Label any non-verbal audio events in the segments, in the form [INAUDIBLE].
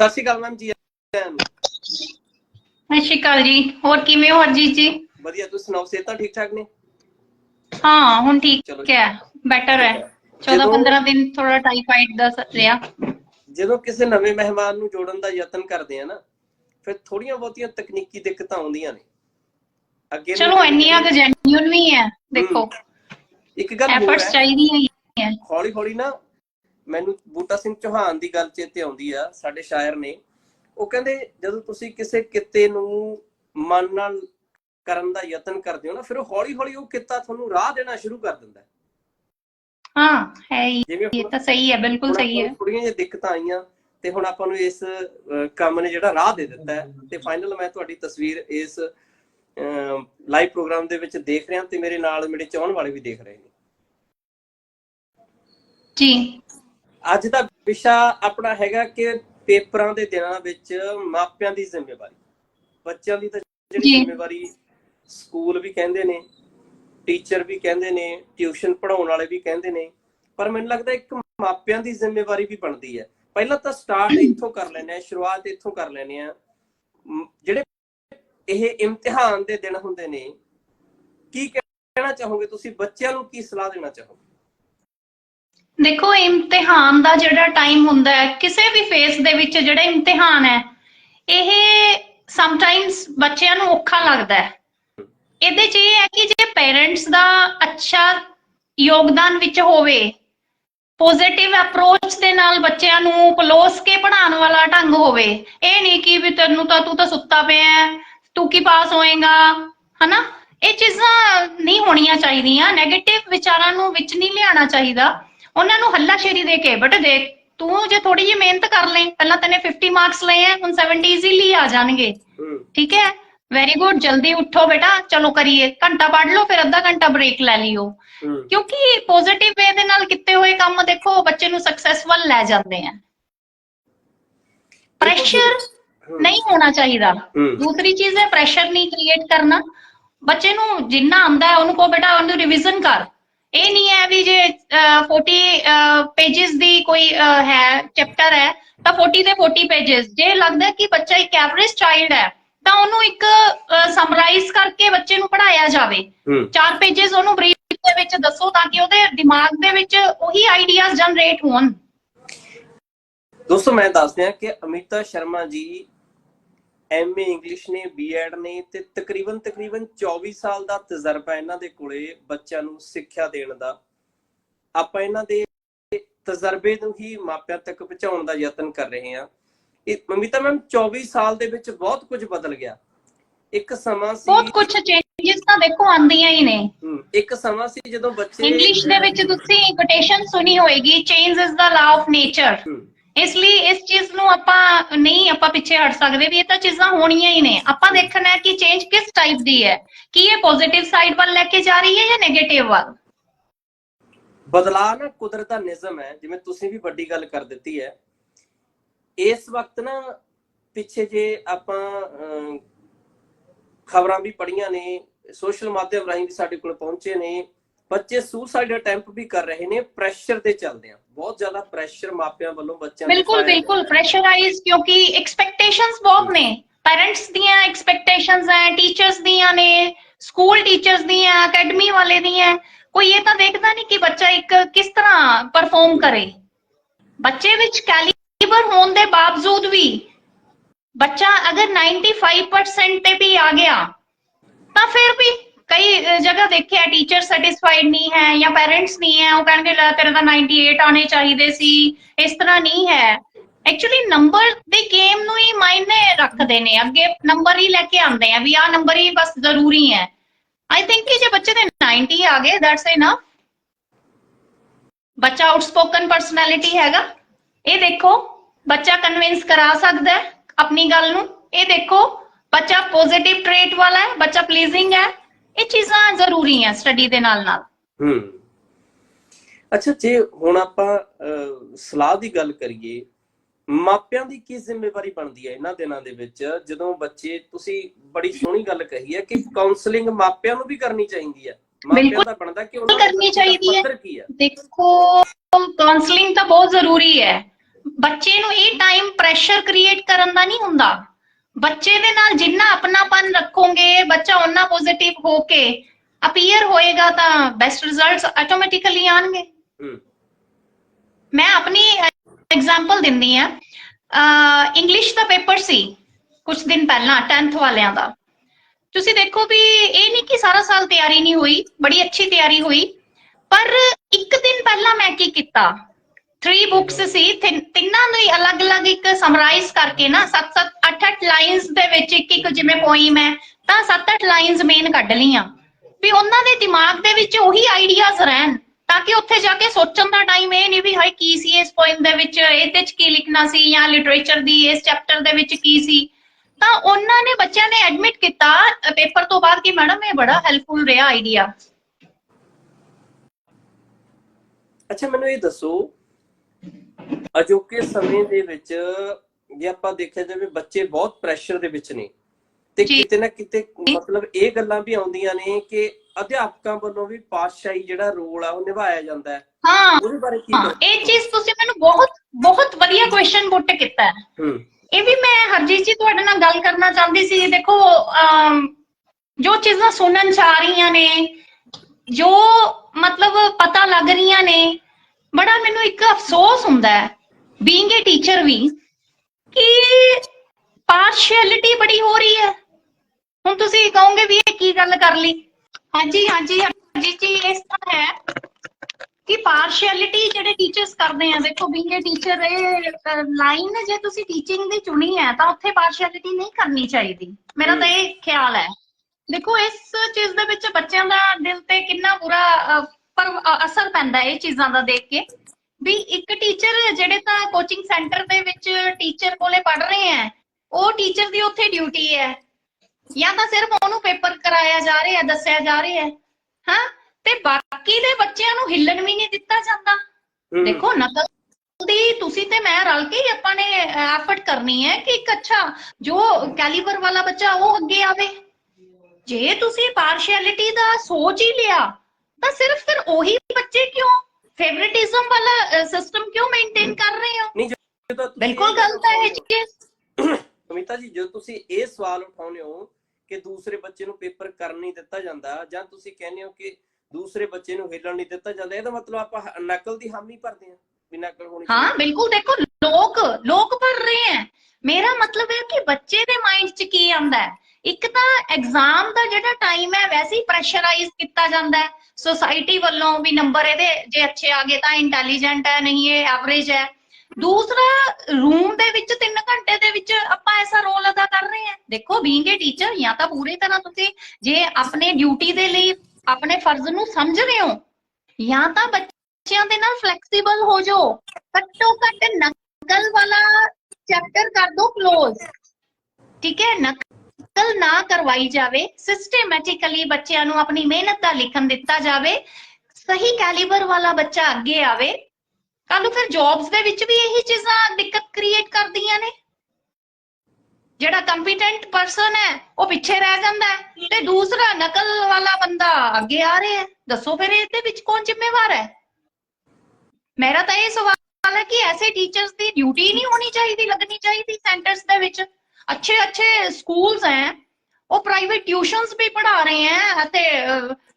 ਸਤਿ ਸ਼੍ਰੀ ਅਕਾਲ ਮੈਮ ਜੀ। ਆਇਆਂ ਨੂੰ। ਸਤਿ ਸ਼੍ਰੀ ਅਕਾਲ ਜੀ। ਹੋਰ ਕਿਵੇਂ ਹੋ ਅਰਜੀਤ ਜੀ? ਵਧੀਆ ਤੁਸੀਂ ਸੁਣਾਓ ਸਿਹਤਾਂ ਠੀਕ ਠਾਕ ਨੇ? ਹਾਂ ਹੁਣ ਠੀਕ। ਹੈ ਬੈਟਰ ਹੈ। 14 ਜਦੋਂ- 15 ਦਿਨ ਥੋੜਾ ਟਾਈਫਾਈਡ ਦਾ ਸ- ਰਿਹਾ। ਜਦੋਂ ਕਿਸੇ ਨਵੇਂ ਮਹਿਮਾਨ ਨੂੰ ਜੋੜਨ ਦਾ ਯਤਨ ਕਰਦੇ ਆ ਨਾ ਫਿਰ ਥੋੜੀਆਂ ਬਹੁਤੀਆਂ ਤਕਨੀਕੀ ਦਿੱਕਤਾਂ ਆਉਂਦੀਆਂ ਨੇ। ਅੱਗੇ ਨੂੰ ਚਲੋ ਇੰਨੀਆਂ ਤਾਂ ਜੈਨੂਇਨ ਵੀ ਹੈ ਦੇਖੋ। ਇੱਕ ਗੱਲ ਹੋਰ ਐਫਰਟਸ ਹੈ। ਚਾਹੀਦੀਆਂ ਹੀ ਹੈ। ਹੌਲੀ ਹੌਲੀ ਨਾ ਮੈਨੂੰ ਬੂਟਾ ਸਿੰਘ ਚੌਹਾਨ ਦੀ ਗੱਲ ਚੇਤੇ ਆਉਂਦੀ ਆ ਸਾਡੇ ਸ਼ਾਇਰ ਨੇ। ਉਹ ਕਹਿੰਦੇ ਜਦੋਂ ਤੁਸੀਂ ਕਿਸੇ ਕਿੱਤੇ ਨੂੰ ਮਨ ਨਾਲ ਕਰਨ ਦਾ ਯਤਨ ਕਰਦੇ ਹੋ ਨਾ ਫਿਰ ਉਹ ਹੌਲੀ ਹੌਲੀ ਉਹ ਕਿੱਤਾ ਤੁਹਾਨੂੰ ਰਾਹ ਦੇਣਾ ਸ਼ੁਰੂ ਕਰ ਦਿੰਦਾ ਹੈ। ਹਾਂ ਇਹ ਤਾਂ ਸਹੀ ਹੈ ਬਿਲਕੁਲ ਸਹੀ ਹੈ। ਥੋੜੀਆਂ ਜਿਹੀਆਂ ਦਿੱਕਤਾਂ ਆਈਆਂ ਤੇ ਹੁਣ ਆਪਾਂ ਨੂੰ ਇਸ ਕੰਮ ਨੇ ਜਿਹੜਾ ਰਾਹ ਦੇ ਦਿੱਤਾ ਤੇ ਫਾਈਨਲ ਮੈਂ ਤੁਹਾਡੀ ਤਸਵੀਰ ਇਸ ਲਾਈਵ ਪ੍ਰੋਗਰਾਮ ਦੇ ਵਿੱਚ ਦੇਖ ਰਿਹਾ ਤੇ ਮੇਰੇ ਨਾਲ ਮੇਰੇ ਚਾਹਣ ਵਾਲੇ ਵੀ ਦੇਖ ਰਹੇ ਨੇ। ਜੀ। ਅੱਜ ਦਾ ਵਿਸ਼ਾ ਆਪਣਾ ਹੈਗਾ ਕਿ ਪੇਪਰਾਂ ਦੇ ਦਿਨਾਂ ਵਿੱਚ ਮਾਪਿਆਂ ਦੀ ਜ਼ਿੰਮੇਵਾਰੀ। ਬੱਚਿਆਂ ਦੀ ਤਾਂ ਜਿਹੜੀ। ਜ਼ਿੰਮੇਵਾਰੀ ਸਕੂਲ ਵੀ ਕਹਿੰਦੇ ਨੇ ਟੀਚਰ ਵੀ ਕਹਿੰਦੇ ਨੇ ਟਿਊਸ਼ਨ ਪੜਾਉਣ ਵਾਲੇ ਵੀ ਕਹਿੰਦੇ ਨੇ ਪਰ ਮੈਨੂੰ ਲੱਗਦਾ ਇੱਕ ਮਾਪਿਆਂ ਦੀ ਜ਼ਿੰਮੇਵਾਰੀ ਵੀ ਬਣਦੀ ਹੈ। ਪਹਿਲਾਂ ਤਾਂ ਸਟਾਰਟ ਇੱਥੋਂ ਕਰ ਲੈਂਦੇ ਆ ਸ਼ੁਰੂਆਤ ਇੱਥੋਂ ਕਰ ਲੈਂਦੇ ਆ ਜਿਹੜੇ ਇਹ ਇਮਤਿਹਾਨ ਦੇ ਦਿਨ ਹੁੰਦੇ ਨੇ ਕੀ ਕਹਿਣਾ ਚਾਹੋਗੇ ਤੁਸੀਂ? ਬੱਚਿਆਂ ਨੂੰ ਕੀ ਸਲਾਹ ਦੇਣਾ ਚਾਹੋਗੇ? ਦੇਖੋ, ਇਮਤਿਹਾਨ ਦਾ ਜਿਹੜਾ ਟਾਈਮ ਹੁੰਦਾ ਹੈ, ਕਿਸੇ ਵੀ ਫੇਸ ਦੇ ਵਿੱਚ ਜਿਹੜਾ ਇਮਤਿਹਾਨ ਹੈ, ਇਹ ਸਮਟਾਈਮਸ ਬੱਚਿਆਂ ਨੂੰ ਔਖਾ ਲੱਗਦਾ ਹੈ। ਇਹਦੇ 'ਚ ਇਹ ਹੈ ਕਿ ਜੇ ਪੇਰੈਂਟਸ ਦਾ ਅੱਛਾ ਯੋਗਦਾਨ ਵਿੱਚ ਹੋਵੇ ਪੋਜ਼ਿਟਿਵ ਅਪਰੋਚ ਦੇ ਨਾਲ ਬੱਚਿਆਂ ਨੂੰ ਪਲੋਸ ਕੇ ਪੜ੍ਹਾਉਣ ਵਾਲਾ ਢੰਗ ਹੋਵੇ, ਇਹ ਨਹੀਂ ਕਿ ਵੀ ਤੈਨੂੰ ਤਾਂ ਤੂੰ ਤਾਂ ਸੁੱਤਾ ਪਿਆ ਤੂੰ ਕੀ ਪਾਸ ਹੋਏਗਾ, ਹਨਾ? ਇਹ ਚੀਜ਼ਾਂ ਨਹੀਂ ਹੋਣੀਆਂ ਚਾਹੀਦੀਆਂ 네ਗੇਟਿਵ ਵਿਚਾਰਾਂ ਨੂੰ ਵਿੱਚ ਨਹੀਂ ਲਿਆਉਣਾ ਚਾਹੀਦਾ। ਉਹਨਾਂ ਨੂੰ ਹੱਲਾਸ਼ੇਰੀ ਦੇ ਕੇ ਬਟ ਦੇਖ ਤੂੰ ਜੇ ਥੋੜੀ ਜਿਹੀ ਮਿਹਨਤ ਕਰ ਲੈ ਪਹਿਲਾਂ ਤੈਨੇ 50 ਮਾਰਕਸ ਲਏ ਆ ਹੁਣ 70 ਈਜ਼ੀਲੀ ਆ ਜਾਣਗੇ। ਠੀਕ ਹੈ ਵੈਰੀ ਗੁੱਡ ਜਲਦੀ ਉੱਠੋ ਬੇਟਾ ਚਲੋ ਕਰੀਏ। ਘੰਟਾ ਪੜ੍ਹ ਲਓ ਫਿਰ ਅੱਧਾ ਘੰਟਾ ਬ੍ਰੇਕ ਲੈ ਲਿਓ। ਕਿਉਂਕਿ ਪੋਜ਼ਿਟਿਵ ਵੇ ਦੇ ਨਾਲ ਕੀਤੇ ਹੋਏ ਕੰਮ ਦੇਖੋ ਬੱਚੇ ਨੂੰ ਸਕਸੈਸਫੁਲ ਲੈ ਜਾਂਦੇ ਆ ਪ੍ਰੈਸ਼ਰ। ਨਹੀਂ ਹੋਣਾ ਚਾਹੀਦਾ। ਦੂਸਰੀ ਚੀਜ਼ ਹੈ ਪ੍ਰੈਸ਼ਰ ਨਹੀਂ ਕ੍ਰੀਏਟ ਕਰਨਾ। ਬੱਚੇ ਨੂੰ ਜਿੰਨਾ ਆਂਦਾ ਹੈ ਉਹਨੂੰ ਕਹੋ ਬੇਟਾ ਉਹਨੂੰ ਰਿਵੀਜ਼ਨ ਕਰ। ਇਹ ਨਹੀਂ ਹੈ ਵੀ ਜੇ 40 ਪੇजेस ਦੀ ਕੋਈ ਹੈ ਚੈਪਟਰ ਹੈ ਤਾਂ 40 ਦੇ 40 ਪੇजेस ਜੇ ਲੱਗਦਾ ਕਿ ਬੱਚਾ ਇੱਕ ਐਵਰੇਜ ਚਾਈਲਡ ਹੈ ਤਾਂ ਉਹਨੂੰ ਇੱਕ ਸਮਰਾਈਜ਼ ਕਰਕੇ ਬੱਚੇ ਨੂੰ ਪੜਾਇਆ ਜਾਵੇ। ਚਾਰ ਪੇजेस ਉਹਨੂੰ ਬਰੀਫ ਦੇ ਵਿੱਚ ਦੱਸੋ ਤਾਂ ਕਿ ਉਹਦੇ ਦਿਮਾਗ ਦੇ ਵਿੱਚ ਉਹੀ ਆਈਡੀਆਜ਼ ਜਨਰੇਟ ਹੋਣ। ਦੋਸਤੋ ਮੈਂ ਦੱਸਦੇ ਆ ਕਿ ਅਮਿਤਾ ਸ਼ਰਮਾ ਜੀ ਐਮਏ ਇੰਗਲਿਸ਼ ਨੇ ਬੀਐਡ ਨੇ ਤੇ ਤਕਰੀਬਨ ਤਕਰੀਬਨ 24 ਸਾਲ ਦਾ ਤਜਰਬਾ ਇਹਨਾਂ ਦੇ ਕੋਲੇ ਬੱਚਿਆਂ ਨੂੰ ਸਿੱਖਿਆ ਦੇਣ ਦਾ। ਆਪਾਂ ਇਹਨਾਂ ਦੇ ਤਜਰਬੇ ਨੂੰ ਹੀ ਮਾਪਿਆਂ ਤੱਕ ਪਹੁੰਚਾਉਣ ਦਾ ਯਤਨ ਕਰ ਰਹੇ ਹਾਂ। ਇਹ ਅਮਿਤਾ ਮੈਮ 24 ਸਾਲ ਦੇ ਵਿੱਚ ਬਹੁਤ ਕੁਝ ਬਦਲ ਗਿਆ। ਇੱਕ ਸਮਾਂ ਸੀ ਬਹੁਤ ਕੁਝ ਚੇਂਜਸ ਤਾਂ ਦੇਖੋ ਆਂਦੀਆਂ ਹੀ ਨੇ। ਇੱਕ ਸਮਾਂ ਸੀ ਜਦੋਂ ਬੱਚੇ ਇੰਗਲਿਸ਼ ਦੇ ਵਿੱਚ ਤੁਸੀਂ ਕੋਟੇਸ਼ਨ ਸੁਣੀ ਹੋਏਗੀ change is the law of nature ਇਸ ਲਈ ਇਸ ਚੀਜ਼ ਨੂੰ ਆਪਾਂ ਨਹੀਂ ਆਪਾਂ ਪਿੱਛੇ ਹਟ ਸਕਦੇ ਵੀ ਇਹ ਤਾਂ ਚੀਜ਼ਾਂ ਹੋਣੀਆਂ ਹੀ ਨੇ। ਆਪਾਂ ਦੇਖਣਾ ਹੈ ਕਿ ਚੇਂਜ ਕਿਸ ਟਾਈਪ ਦੀ ਹੈ। ਕੀ ਇਹ ਪੋਜ਼ਿਟਿਵ ਸਾਈਡ ਵੱਲ ਲੈ ਕੇ ਜਾ ਰਹੀ ਹੈ ਜਾਂ 네ਗੇਟਿਵ ਵੱਲ? ਬਦਲਾਅ ਨਾ ਕੁਦਰਤ ਦਾ ਨਿਜ਼ਮ ਹੈ। ਜਿਵੇਂ ਤੁਸੀਂ ਵੀ ਵੱਡੀ ਗੱਲ ਕਰ ਦਿੱਤੀ ਹੈ। ਇਸ ਵਕਤ ਨਾ ਪਿੱਛੇ ਜੇ ਆਪਾਂ ਖਬਰਾਂ ਵੀ ਪੜੀਆਂ ਨੇ ਸੋਸ਼ਲ ਮਾਧਿਅਮ ਰਾਹੀਂ ਵੀ ਸਾਡੇ ਕੋਲ ਪਹੁੰਚੇ ਨੇ, ਬੱਚੇ ਸੁਸਾਈਡ ਅਟੈਂਪਟ ਵੀ ਕਰ ਰਹੇ ਨੇ ਪ੍ਰੈਸ਼ਰ ਦੇ ਚੱਲਦੇ ਆ। ਬਹੁਤ ਜ਼ਿਆਦਾ ਪ੍ਰੈਸ਼ਰ ਮਾਪਿਆਂ ਵੱਲੋਂ ਬੱਚਿਆਂ ਤੇ ਬਿਲਕੁਲ ਬਿਲਕੁਲ। ਪ੍ਰੈਸ਼ਰਾਈਜ਼ ਕਿਉਂਕਿ ਐਕਸਪੈਕਟੇਸ਼ਨਸ ਬਹੁਤ ਨੇ। ਪੈਰੈਂਟਸ ਦੀਆਂ ਐਕਸਪੈਕਟੇਸ਼ਨਸ ਹੈ ਟੀਚਰਸ ਦੀਆਂ ਨੇ ਸਕੂਲ ਟੀਚਰਸ ਦੀਆਂ ਅਕੈਡਮੀ ਵਾਲੇ ਦੀਆਂ। ਕੋਈ ਇਹ ਤਾਂ ਦੇਖਦਾ ਨਹੀਂ ਕਿ ਬੱਚਾ ਇੱਕ ਕਿਸ ਤਰ੍ਹਾਂ ਪਰਫਾਰਮ ਕਰੇ। ਬੱਚੇ ਵਿੱਚ ਕੈਲੀਬਰ ਹੋਣ ਦੇ ਬਾਵਜੂਦ ਵੀ ਬੱਚਾ ਅਗਰ 95% ਤੇ ਵੀ ਆ ਗਿਆ ਤਾਂ ਫਿਰ ਵੀ ਕਈ ਜਗ੍ਹਾ ਦੇਖਿਆ ਟੀਚਰ ਸੈਟੀਸਫਾਈਡ ਨਹੀਂ ਹੈ ਜਾਂ ਪੈਰੈਂਟਸ ਨਹੀਂ ਹੈ, ਉਹ ਕਹਿਣਗੇ, ਲੈ ਤੇਰੇ ਤਾਂ 98 ਆਣੇ ਚਾਹੀਦੇ ਸੀ, ਇਸ ਤਰ੍ਹਾਂ ਨਹੀਂ ਹੈ। ਐਕਚੁਅਲੀ ਨੰਬਰ ਦੇ ਗੇਮ ਨੂੰ ਹੀ ਮਾਇਨੇ ਰੱਖਦੇ ਨੇ, ਅੱਗੇ ਨੰਬਰ ਹੀ ਲੈ ਕੇ ਆਉਂਦੇ ਆ, ਵੀ ਆਹ ਨੰਬਰ ਹੀ ਬਸ ਜ਼ਰੂਰੀ ਹੈ। ਆਈ ਥਿੰਕ ਕਿ ਜੇ ਬੱਚੇ ਦੇ 90 ਆ ਗਏ ਦੈਟਸ ਇਨਫ ਬੱਚਾ ਆਊਟਸਪੋਕਨ ਪਰਸਨੈਲਿਟੀ ਹੈਗਾ। ਇਹ ਦੇਖੋ, ਬੱਚਾ ਕਨਵਿੰਸ ਕਰਾ ਸਕਦਾ ਹੈ ਆਪਣੀ ਗੱਲ ਨੂੰ। ਇਹ ਦੇਖੋ, ਬੱਚਾ ਪੋਜ਼ਿਟਿਵ ਟ੍ਰੇਟ ਵਾਲਾ ਹੈ, ਬੱਚਾ ਪਲੀਜ਼ਿੰਗ ਹੈ। ਇਹ ਚੀਜ਼ਾਂ ਜ਼ਰੂਰੀ ਹੈ ਸਟੱਡੀ ਦੇ ਨਾਲ ਨਾਲ। ਹੂੰ। ਅੱਛਾ ਜੇ ਹੁਣ ਆਪਾਂ ਅਹ, ਸਲਾਹ ਦੀ ਗੱਲ ਕਰੀਏ ਮਾਪਿਆਂ ਦੀ ਕੀ ਜ਼ਿੰਮੇਵਾਰੀ ਬਣਦੀ ਹੈ ਇਹਨਾਂ ਦਿਨਾਂ ਦੇ ਵਿੱਚ? ਜਦੋਂ ਬੱਚੇ ਤੁਸੀਂ ਬੜੀ ਸੋਹਣੀ ਗੱਲ ਕਹੀ ਹੈ ਕਿ ਕਾਉਂਸਲਿੰਗ ਮਾਪਿਆਂ ਨੂੰ ਵੀ ਕਰਨੀ ਚਾਹੀਦੀ ਹੈ ਮਾਪਿਆਂ ਬਿਲਕੁਲ। ਦਾ ਬਣਦਾ ਕਿ ਉਹਨਾਂ ਦਾ ਕਰਨੀ ਬੱਚੇ ਦਾ ਚਾਹੀਦੀ ਹੈ। ਪੱਧਰ ਕੀ ਹੈ ਦੇਖੋ ਕਾਉਂਸਲਿੰਗ ਤਾਂ ਬਹੁਤ ਜ਼ਰੂਰੀ ਹੈ। ਬੱਚੇ ਨੂੰ ਇਹ ਟਾਈਮ ਪ੍ਰੈਸ਼ਰ ਕ੍ਰੀਏਟ ਕਰਨ ਦਾ ਨਹੀਂ ਹੁੰਦਾ। ਬੱਚੇ ਦੇ ਨਾਲ ਜਿੰਨਾ ਆਪਣਾਪਨ ਰੱਖੋਗੇ ਬੱਚਾ ਉਹਨਾਂ ਪੋਜ਼ਿਟਿਵ ਹੋ ਕੇ ਅਪੀਅਰ ਹੋਏਗਾ ਤਾਂ ਬੈਸਟ ਰਿਜ਼ਲਟਸ ਆਟੋਮੈਟਿਕਲੀ ਆਣਗੇ। ਮੈਂ ਆਪਣੀ ਐਗਜ਼ਾਮਪਲ ਦਿੰਦੀ ਆ ਇੰਗਲਿਸ਼ ਦਾ ਪੇਪਰ ਸੀ ਕੁਝ ਦਿਨ ਪਹਿਲਾਂ 10th ਵਾਲਿਆਂ ਦਾ। ਤੁਸੀਂ ਦੇਖੋ ਵੀ ਇਹ ਨਹੀਂ ਕਿ ਸਾਰਾ ਸਾਲ ਤਿਆਰੀ ਨਹੀਂ ਹੋਈ ਬੜੀ ਅੱਛੀ ਤਿਆਰੀ ਹੋਈ। ਪਰ ਇੱਕ ਦਿਨ ਪਹਿਲਾਂ ਮੈਂ ਕੀ ਕੀਤਾ? 3 ਬੁక్స్ ਸੀ ਤਿੰਨ- ਨੂੰ ਹੀ ਅਲੱਗ-ਅਲੱਗ ਇੱਕ ਸਮਰਾਈਜ਼ ਕਰਕੇ ਨਾ 7-7 8-8 ਲਾਈਨਸ ਦੇ ਵਿੱਚ ਇੱਕ ਇੱਕ ਜਿਵੇਂ ਪੋਇਮ ਹੈ ਤਾਂ 7-8 ਲਾਈਨਸ ਮੇਨ ਕੱਢ ਲਈਆਂ। ਵੀ ਉਹਨਾਂ ਦੇ ਦਿਮਾਗ ਦੇ ਵਿੱਚ ਉਹੀ ਆਈਡੀਆਜ਼ ਰਹਿਣ ਤਾਂ ਕਿ ਉੱਥੇ ਜਾ ਕੇ ਸੋਚਣ ਦਾ ਟਾਈਮ ਇਹ ਨਹੀਂ ਵੀ ਹਾਏ ਕੀ ਸੀ ਇਸ ਪੋਇਮ ਦੇ ਵਿੱਚ ਇਹਦੇ ਵਿੱਚ ਕੀ ਲਿਖਣਾ ਸੀ ਜਾਂ ਲਿਟਰੇਚਰ ਦੀ ਇਸ ਚੈਪਟਰ ਦੇ ਵਿੱਚ ਕੀ ਸੀ। ਤਾਂ ਉਹਨਾਂ ਨੇ ਬੱਚਿਆਂ ਨੇ ਐਡਮਿਟ ਕੀਤਾ ਪੇਪਰ ਤੋਂ ਬਾਅਦ ਕਿ ਮੈਡਮ ਇਹ ਬੜਾ ਹੈਲਪਫੁਲ ਰਿਹਾ ਆਈਡੀਆ ਅੱਛਾ ਮੈਨੂੰ ਇਹ ਦੱਸੋ ਅਜੋਕੇ ਸਮੇਂ ਦੇ ਵਿੱਚ ਜੇ ਆਪਾਂ ਦੇਖਿਆ ਜਾਵੇ ਬੱਚੇ ਬਹੁਤ ਪ੍ਰੈਸ਼ਰ ਦੇ ਵਿੱਚ ਨੇ। ਤੇ। ਕਿਤੇ ਨਾ ਕਿਤੇ ਮਤਲਬ ਇਹ ਗੱਲਾਂ ਵੀ ਆਉਂਦੀਆਂ ਨੇ ਕਿ ਅਧਿਆਪਕਾਂ ਵੱਲੋਂ ਵੀ ਪਾਤਸ਼ਾਹੀ ਜਿਹੜਾ ਰੋਲ ਆ ਉਹ ਨਿਭਾਇਆ ਜਾਂਦਾ ਹੈ। ਹਾਂ। ਉਹਦੇ ਬਾਰੇ ਕੀ ਇਹ ਚੀਜ਼ ਤੁਸੀਂ ਮੈਨੂੰ ਬਹੁਤ ਬਹੁਤ ਵਧੀਆ ਕੁਐਸਚਨ ਪੁੱਟ ਕੀਤਾ ਹੈ। ਹੂੰ। ਇਹ ਵੀ ਮੈਂ ਹਰਜੀਤ ਜੀ ਤੁਹਾਡੇ ਨਾਲ ਗੱਲ ਕਰਨਾ ਚਾਹੁੰਦੀ ਸੀ। ਦੇਖੋ ਜੋ ਚੀਜ਼ਾਂ ਸੁਣਨ ਚ ਆ ਰਹੀਆਂ ਨੇ ਜੋ ਮਤਲਬ ਪਤਾ ਲੱਗ ਰਹੀਆਂ ਨੇ ਬੜਾ ਮੈਨੂੰ ਇੱਕ ਅਫਸੋਸ ਹੁੰਦਾ ਹੈ ਬੀਇੰਗ ਏ ਟੀਚਰ ਵੀ ਕਿ ਪਾਰਸ਼ੈਲਿਟੀ ਬੜੀ ਹੋ ਰਹੀ ਹੈ। ਹੁਣ ਤੁਸੀਂ ਕਹੋਗੇ ਵੀ ਇਹ ਕੀ ਗੱਲ ਕਰ ਲਈ? ਹਾਂਜੀ ਹਾਂਜੀ ਹਰਜੀਤ ਜੀ ਇਸ ਤਰ੍ਹਾਂ ਹੈ ਕਿ ਪਾਰਸ਼ੈਲਿਟੀ ਜਿਹੜੇ ਟੀਚਰਸ ਕਰਦੇ ਆ ਦੇਖੋ ਬੀਇੰਗ ਅ ਟੀਚਰ ਇਹ ਲਾਈਨ ਜੇ ਤੁਸੀਂ ਟੀਚਿੰਗ ਦੀ ਚੁਣੀ ਹੈ ਤਾਂ ਉੱਥੇ ਪਾਰਸ਼ੈਲਿਟੀ ਨਹੀਂ ਕਰਨੀ ਚਾਹੀਦੀ। ਮੇਰਾ ਤਾਂ ਇਹ ਖਿਆਲ ਹੈ। ਦੇਖੋ ਇਸ ਚੀਜ਼ ਦੇ ਵਿੱਚ ਬੱਚਿਆਂ ਦਾ ਦਿਲ ਤੇ ਕਿੰਨਾ ਬੁਰਾ ਪਰ ਅਸਰ ਪੈਂਦਾ ਇਹ ਚੀਜ਼ਾਂ ਦਾ ਦੇਖ ਕੇ। ਵੀ ਇੱਕ ਟੀਚਰ ਜਿਹੜੇ ਤਾਂ ਕੋਚਿੰਗ ਸੈਂਟਰ ਦੇ ਵਿੱਚ ਟੀਚਰ ਕੋਲੇ ਪੜ ਰਹੇ ਹੈ ਉਹ ਟੀਚਰ ਦੀ ਉੱਥੇ ਡਿਊਟੀ ਹੈ ਜਾਂ ਤਾਂ ਸਿਰਫ ਉਹਨੂੰ ਪੇਪਰ ਕਰਾਇਆ ਜਾ ਰਿਹਾ ਹੈ ਦੱਸਿਆ ਜਾ ਰਿਹਾ ਹੈ ਹਾਂ ਤੇ ਬਾਕੀ ਦੇ ਬੱਚਿਆਂ ਨੂੰ ਹਿੱਲਣ ਵੀ ਨਹੀਂ ਦਿੱਤਾ ਜਾਂਦਾ। ਦੇਖੋ ਨਕਲ ਦੀ ਤੁਸੀਂ ਤੇ ਮੈਂ ਰਲ ਕੇ ਹੀ ਆਪਾਂ ਨੇ ਐਫਰਟ ਕਰਨੀ ਹੈ ਕਿ ਇੱਕ ਅੱਛਾ ਜੋ ਕੈਲੀਬਰ ਵਾਲਾ ਬੱਚਾ ਉਹ ਅੱਗੇ ਆਵੇ। ਜੇ ਤੁਸੀਂ ਪਾਰਸ਼ੈਲਿਟੀ ਦਾ ਸੋਚ ਹੀ ਲਿਆ ਤਾਂ ਸਿਰਫ ਫਿਰ ਉਹੀ ਬੱਚੇ ਕਿਉਂ? ਫੇਵਰਿਟਿਜ਼ਮ ਵਾਲਾ ਸਿਸਟਮ ਕਿਉਂ ਮੇਨਟੇਨ ਕਰ ਰਹੇ ਹੋ? ਨਹੀਂ ਜਦੋਂ ਬਿਲਕੁਲ ਗਲਤ ਹੈ ਚੀਜ਼। [COUGHS] ਅਮਿਤਾ ਜੀ ਜਦੋਂ ਤੁਸੀਂ ਇਹ ਸਵਾਲ ਉਠਾਉਂਦੇ ਹੋ ਕਿ ਦੂਸਰੇ ਬੱਚੇ ਨੂੰ ਪੇਪਰ ਕਰਨ ਨਹੀਂ ਦਿੱਤਾ ਜਾਂਦਾ ਜਾਂ ਤੁਸੀਂ ਕਹਿੰਦੇ ਹੋ ਕਿ ਦੂਸਰੇ ਬੱਚੇ ਨੂੰ ਹਿੱਲਣ ਨਹੀਂ ਦਿੱਤਾ ਜਾਂਦਾ ਇਹਦਾ ਮਤਲਬ ਆਪਾਂ ਨਕਲ ਦੀ ਹਾਮੀ ਭਰਦੇ ਹਾਂ ਵੀ ਨਕਲ ਹੋਣੀ ਹਾਂ। ਬਿਲਕੁਲ ਦੇਖੋ ਲੋਕ ਲੋਕ ਪੜ ਰਹੇ ਹੈ। ਮੇਰਾ ਮਤਲਬ ਹੈ ਕਿ ਬੱਚੇ ਦੇ ਮਾਈਂਡ 'ਚ ਕੀ ਆਉਂਦਾ ਹੈ? ਇੱਕ ਤਾਂ ਐਗਜ਼ਾਮ ਦਾ ਜਿਹੜਾ ਟਾਈਮ ਹੈ, ਵੈਸੇ ਹੀ ਪ੍ਰੈਸ਼ਰਾਈਜ਼ ਕੀਤਾ ਜਾਂਦਾ ਹੈ। ਸੋਸਾਇਟੀ ਵੱਲੋਂ ਵੀ ਨੰਬਰ ਇਹਦੇ ਜੇ ਅੱਛੇ ਆ ਗਏ ਤਾਂ ਇੰਟੈਲੀਜੈਂਟ ਹੈ, ਨਹੀਂ ਇਹ ਐਵਰੇਜ ਹੈ। ਦੂਸਰਾ ਰੂਮ ਦੇ ਵਿੱਚ 3 ਘੰਟੇ ਦੇ ਵਿੱਚ ਆਪਾਂ ਐਸਾ ਰੋਲ ਅਦਾ ਕਰ ਰਹੇ ਹਾਂ। ਦੇਖੋ ਬੀਇੰਗ ਏ ਟੀਚਰ ਜਾਂ ਤਾਂ ਪੂਰੀ ਤਰ੍ਹਾਂ ਤੁਸੀਂ ਜੇ ਆਪਣੇ ਡਿਊਟੀ ਦੇ ਲਈ ਆਪਣੇ ਫਰਜ਼ ਨੂੰ ਸਮਝ ਰਹੇ ਹੋ, ਜਾਂ ਤਾਂ ਬੱਚਿਆਂ ਦੇ ਨਾਲ ਫਲੈਕਸੀਬਲ ਹੋ ਜਾਓ। ਘੱਟੋ ਘੱਟ ਨਕਲ ਵਾਲਾ ਚੈਪਟਰ ਕਰ ਦੋ ক্লোਜ਼ ਠੀਕ ਹੈ? ਨਕਲ ਨਾ ਕਰਵਾਈ ਜਾਵੇ ਸਿਸਟੇਮੈਟਿਕਲੀ ਬੱਚਿਆਂ ਨੂੰ ਆਪਣੀ ਮਿਹਨਤ ਦਾ ਲਿਖਣ ਦਿੱਤਾ ਜਾਵੇ, ਸਹੀ ਕੈਲੀਬਰ ਵਾਲਾ ਬੱਚਾ ਅੱਗੇ ਆਵੇ। ਕੱਲ ਨੂੰ ਫਿਰ ਜੌਬਸ ਦੇ ਵਿੱਚ ਵੀ ਇਹੀ ਚੀਜ਼ਾਂ ਦਿੱਕਤ ਕ੍ਰੀਏਟ ਕਰਦੀਆਂ ਨੇ। ਜਿਹੜਾ ਕੰਪੀਟੈਂਟ ਪਰਸਨ ਹੈ, ਉਹ ਪਿੱਛੇ ਰਹਿ ਜਾਂਦਾ ਹੈ ਤੇ ਦੂਸਰਾ ਨਕਲ ਵਾਲਾ ਬੰਦਾ ਅੱਗੇ ਆ ਰਿਹਾ ਹੈ। ਦੱਸੋ ਫਿਰ ਇਹਦੇ ਵਿੱਚ ਕੌਣ ਜ਼ਿੰਮੇਵਾਰ ਹੈ? ਮੇਰਾ ਤਾਂ ਇਹ ਸਵਾਲ ਹਾਲਾਂਕਿ ਐਸੇ ਟੀਚਰਸ ਦੀ ਡਿਊਟੀ ਨਹੀਂ ਹੋਣੀ ਚਾਹੀਦੀ, ਲੱਗਣੀ ਚਾਹੀਦੀ ਸੈਂਟਰਸ ਦੇ ਵਿੱਚ। ਅੱਛੇ ਅੱਛੇ ਸਕੂਲਸ ਹੈ ਉਹ ਪ੍ਰਾਈਵੇਟ ਟਿਊਸ਼ਨਸ ਵੀ ਪੜ੍ਹਾ ਰਹੇ ਹੈ ਅਤੇ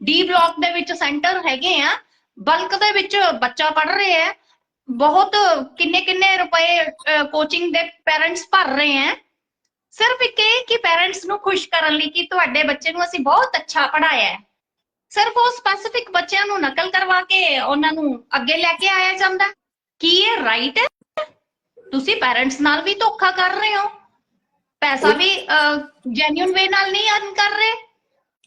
ਡੀ ਬਲਾਕ ਦੇ ਵਿੱਚ ਸੈਂਟਰ ਹੈਗੇ ਆ ਬਲਕ ਦੇ ਵਿੱਚ ਬੱਚਾ ਪੜ੍ਹ ਰਿਹਾ ਹੈ ਬਹੁਤ ਕਿੰਨੇ ਕਿੰਨੇ ਰੁਪਏ ਕੋਚਿੰਗ ਦੇ ਪੈਰੈਂਟਸ ਭਰ ਰਹੇ ਹੈ ਸਿਰਫ ਇੱਕ ਇਹ ਕਿ ਪੈਰੈਂਟਸ ਨੂੰ ਖੁਸ਼ ਕਰਨ ਲਈ ਕਿ ਤੁਹਾਡੇ ਬੱਚੇ ਨੂੰ ਅਸੀਂ ਬਹੁਤ ਅੱਛਾ ਪੜ੍ਹਾਇਆ ਹੈ ਸਿਰਫ ਉਹ ਸਪੈਸਿਫਿਕ ਬੱਚਿਆਂ ਨੂੰ ਨਕਲ ਕਰਵਾ ਕੇ ਉਹਨਾਂ ਨੂੰ ਅੱਗੇ ਲੈ ਕੇ ਆਇਆ ਜਾਂਦਾ। ਕੀ ਇਹ ਰਾਈਟ ਹੈ? ਤੁਸੀਂ ਪੈਰੈਂਟਸ ਨਾਲ ਵੀ ਧੋਖਾ ਕਰ ਰਹੇ ਹੋ। ਪੈਸਾ ਵੀ ਜੈਨੂਇਨ ਵੇ ਨਾਲ ਨਹੀਂ ਅਰਨ ਕਰ ਰਹੇ।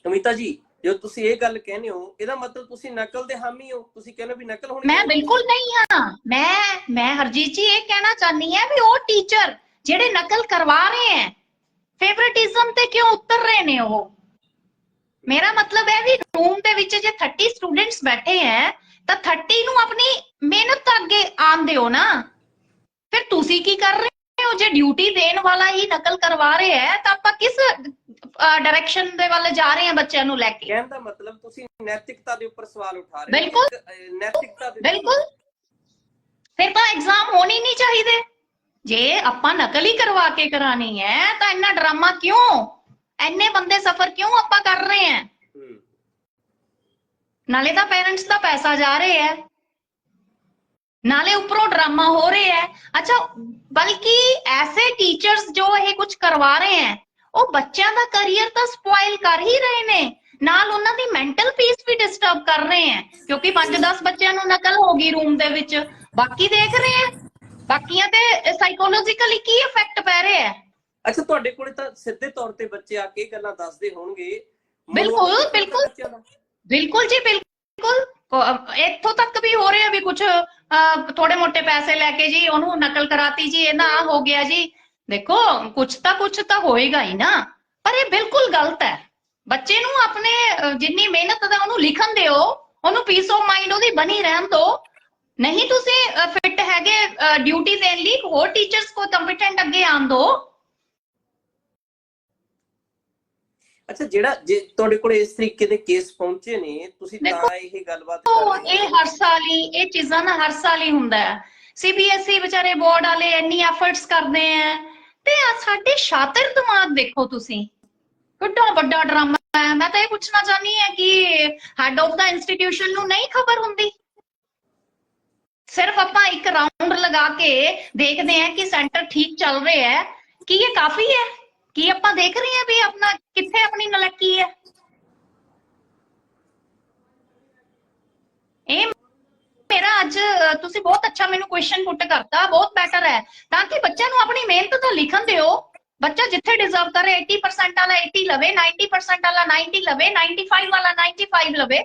ਅਮਿਤਾ ਜੀ ਜਦੋਂ ਤੁਸੀਂ ਇਹ ਗੱਲ ਕਹਿੰਦੇ ਹੋ ਇਹਦਾ ਮਤਲਬ ਤੁਸੀਂ ਨਕਲ ਦੇ ਹਾਮੀ ਹੋ। ਤੁਸੀਂ ਕਹਿੰਦੇ ਵੀ ਨਕਲ ਹੋਣੀ ਮੈਂ। ਬਿਲਕੁਲ ਨਹੀਂ ਹਾਂ। ਮੈਂ ਮੈਂ ਹਰਜੀਤ ਜੀ ਇਹ ਕਹਿਣਾ ਚਾਹਨੀ ਹਾਂ ਵੀ ਉਹ ਟੀਚਰ ਜਿਹੜੇ ਨਕਲ ਕਰਵਾ ਰਹੇ ਹੈ ਫੇਵਰਿਟਿਜ਼ਮ ਤੇ ਕਿਉਂ ਉਤਰ ਰਹੇ ਨੇ ਉਹ? ਮੇਰਾ ਮਤਲਬ ਹੈ ਵੀ ਰੂਮ ਦੇ ਵਿੱਚ ਜੇ 30 ਸਟੂਡੈਂਟਸ ਬੈਠੇ ਹੈ ਤਾਂ 30 ਨੂੰ ਆਪਣੀ ਮਿਹਨਤ ਅੱਗੇ ਆਣ ਦਿਓ ਨਾ। ਫਿਰ ਤੁਸੀਂ ਕੀ ਕਰ ਰਹੇ ਹੋ? ਜੇ ਡਿਊਟੀ ਦੇਣ ਵਾਲਾ ਹੀ ਨਕਲ ਕਰਵਾ ਰਿਹਾ ਹੈ ਤਾਂ ਆਪਾਂ ਕਿਸ ਡਾਇਰੈਕਸ਼ਨ ਦੇ ਵੱਲ ਜਾ ਰਹੇ ਹਾਂ ਬੱਚਿਆਂ ਨੂੰ ਲੈ ਕੇ? ਕਹਿਣ ਦਾ ਮਤਲਬ ਤੁਸੀਂ ਨੈਤਿਕਤਾ ਦੇ ਉੱਪਰ ਸਵਾਲ ਉਠਾ ਰਹੇ ਬਿਲਕੁਲ। ਇੱਕ, ਅਹ, ਨੈਤਿਕਤਾ ਦੇ ਬਿਲਕੁਲ। ਫਿਰ ਤਾਂ ਐਗਜ਼ਾਮ ਹੋਣੇ ਹੀ ਨਹੀਂ ਚਾਹੀਦੇ। ਜੇ ਆਪਾਂ ਨਕਲ ਹੀ ਕਰਵਾ ਕੇ ਕਰਾਣੀ ਹੈ ਤਾਂ ਇੰਨਾ ਡਰਾਮਾ ਕਿਉਂ? ਐਨੇ ਬੰਦੇ ਸਫਰ ਕਿਉਂ ਆਪਾਂ ਕਰ ਰਹੇ ਹਾਂ ਹੂੰ? ਨਾਲੇ ਤਾਂ ਪੇਰੈਂਟਸ ਦਾ ਪੈਸਾ ਜਾ ਰਿਹਾ ਹੈ ਨਾਲੇ ਉੱਪਰੋਂ ਡਰਾਮਾ ਹੋ ਰਿਹਾ ਹੈ ਅੱਛਾ ਬਲਕਿ ਐਸੇ ਟੀਚਰਸ ਜੋ ਇਹ ਕੁਝ ਕਰਵਾ ਰਹੇ ਹੈ ਉਹ ਬੱਚਿਆਂ ਦਾ ਕੈਰੀਅਰ ਤਾਂ ਸਪੋਇਲ ਕਰ ਹੀ ਰਹੇ ਨੇ। ਨਾਲ ਉਹਨਾਂ ਦੀ ਮੈਂਟਲ ਪੀਸ ਵੀ ਡਿਸਟਰਬ ਕਰ ਰਹੇ ਹੈ ਕਿਉਂਕਿ 5-10 ਬੱਚਿਆਂ ਨੂੰ ਨਕਲ ਹੋ ਗਈ ਰੂਮ ਦੇ ਵਿੱਚ। ਬਾਕੀ ਦੇਖ ਰਹੇ ਹੈ ਬਾਕੀਆਂ ਤੇ ਸਾਈਕੋਲੋਜੀਕਲੀ ਕੀ ਇਫੈਕਟ ਪੈ ਰਿਹਾ ਹੈ ਅੱਛਾ ਤੁਹਾਡੇ ਕੋਲੇ ਤਾਂ ਸਿੱਧੇ ਤੌਰ ਤੇ ਬੱਚੇ ਆ ਕੇ ਗੱਲਾਂ ਦੱਸਦੇ ਹੋਣਗੇ। ਬਿਲਕੁਲ, ਬਿਲਕੁਲ। ਬੱਚਿਆਂ ਬਿਲਕੁਲ ਜੀ, ਬਿਲਕੁਲ। ਇੱਥੋਂ ਤੱਕ ਵੀ ਹੋ ਰਿਹਾ ਵੀ ਕੁਝ ਥੋੜੇ ਮੋਟੇ ਪੈਸੇ ਲੈ ਕੇ ਜੀ, ਉਹਨੂੰ ਨਕਲ ਕਰਾਤੀ ਜੀ, ਇਹ ਨਾ ਹੋ ਗਿਆ ਜੀ। ਦੇਖੋ ਕੁਝ ਤਾਂ ਕੁਝ ਤਾਂ ਹੋਏਗਾ ਹੀ ਨਾ। ਪਰ ਇਹ ਬਿਲਕੁਲ ਗਲਤ ਹੈ। ਬੱਚੇ ਨੂੰ ਆਪਣੇ ਜਿੰਨੀ ਮਿਹਨਤ ਦਾ ਉਹਨੂੰ ਲਿਖਣ ਦਿਓ, ਉਹਨੂੰ ਪੀਸ ਆਫ ਮਾਈਂਡ ਉਹਦੀ ਬਣੀ ਰਹਿਣ ਦਿਓ। ਨਹੀਂ ਤੁਸੀਂ ਫਿੱਟ ਹੈਗੇ ਡਿਊਟੀ ਦੇਣ ਲਈ, ਹੋਰ ਟੀਚਰਸ ਕੋ ਕੰਪੀਟੈਂਟ ਅੱਗੇ ਆਣ ਦਿਓ। ਅੱਛਾ ਜਿਹੜਾ ਜੇ ਤੁਹਾਡੇ ਕੋਲੇ ਇਸ ਤਰੀਕੇ ਦੇ ਕੇਸ ਪਹੁੰਚੇ ਨੇ ਤੁਸੀਂ ਤਾਂ ਇਹ ਗੱਲਬਾਤ ਕਰ ਇਹ ਹਰ ਸਾਲ ਹੀ ਇਹ ਚੀਜ਼ਾਂ ਨਾ ਹਰ ਸਾਲ ਹੀ ਹੁੰਦਾ ਹੈ। ਸੀਬੀਐਸਈ ਵਿਚਾਰੇ ਬੋਰਡ ਵਾਲੇ ਇੰਨੀ ਐਫਰਟਸ ਕਰਦੇ ਆ ਤੇ ਆ ਸਾਡੇ ਸ਼ਾਤਰ ਦਿਮਾਗ ਦੇਖੋ ਤੁਸੀਂ। ਕਿੱਡਾ ਵੱਡਾ ਡਰਾਮਾ ਹੈ। ਮੈਂ ਤਾਂ ਇਹ ਪੁੱਛਣਾ ਚਾਹਨੀ ਹੈ ਕਿ ਹੈਡ ਆਫ ਦਾ ਇੰਸਟੀਟਿਊਸ਼ਨ ਨੂੰ ਨਹੀਂ ਖਬਰ ਹੁੰਦੀ? ਸਿਰਫ ਆਪਾਂ ਇੱਕ ਰਾਉਂਡ ਲਗਾ ਕੇ ਦੇਖਦੇ ਹਾਂ ਕਿ ਸੈਂਟਰ ਠੀਕ ਚੱਲ ਰਿਹਾ ਹੈ। ਕੀ ਇਹ ਕਾਫੀ ਹੈ? ਕੀ ਆਪਾਂ ਦੇਖ ਰਹੇ ਹਾਂ ਵੀ ਆਪਣਾ ਕਿੱਥੇ ਆਪਣੀ ਨਲਕੀ ਹੈ? ਇਹ ਮੇਰਾ ਅੱਜ ਤੁਸੀਂ ਬਹੁਤ ਅੱਛਾ ਮੈਨੂੰ ਕੁਐਸਚਨ ਪੁੱਟ ਕਰਤਾ ਬਹੁਤ ਬੈਟਰ ਹੈ। ਤਾਂ ਕਿ ਬੱਚਿਆਂ ਨੂੰ ਆਪਣੀ ਮਿਹਨਤ ਦਾ ਲਿਖਣ ਦਿਓ। ਬੱਚਾ ਜਿੱਥੇ ਡਿਜ਼ਰਵ ਕਰੇ 80% ਵਾਲਾ 80 ਲਵੇ 90% ਵਾਲਾ 90 ਲਵੇ 95 ਵਾਲਾ 95 ਲਵੇ।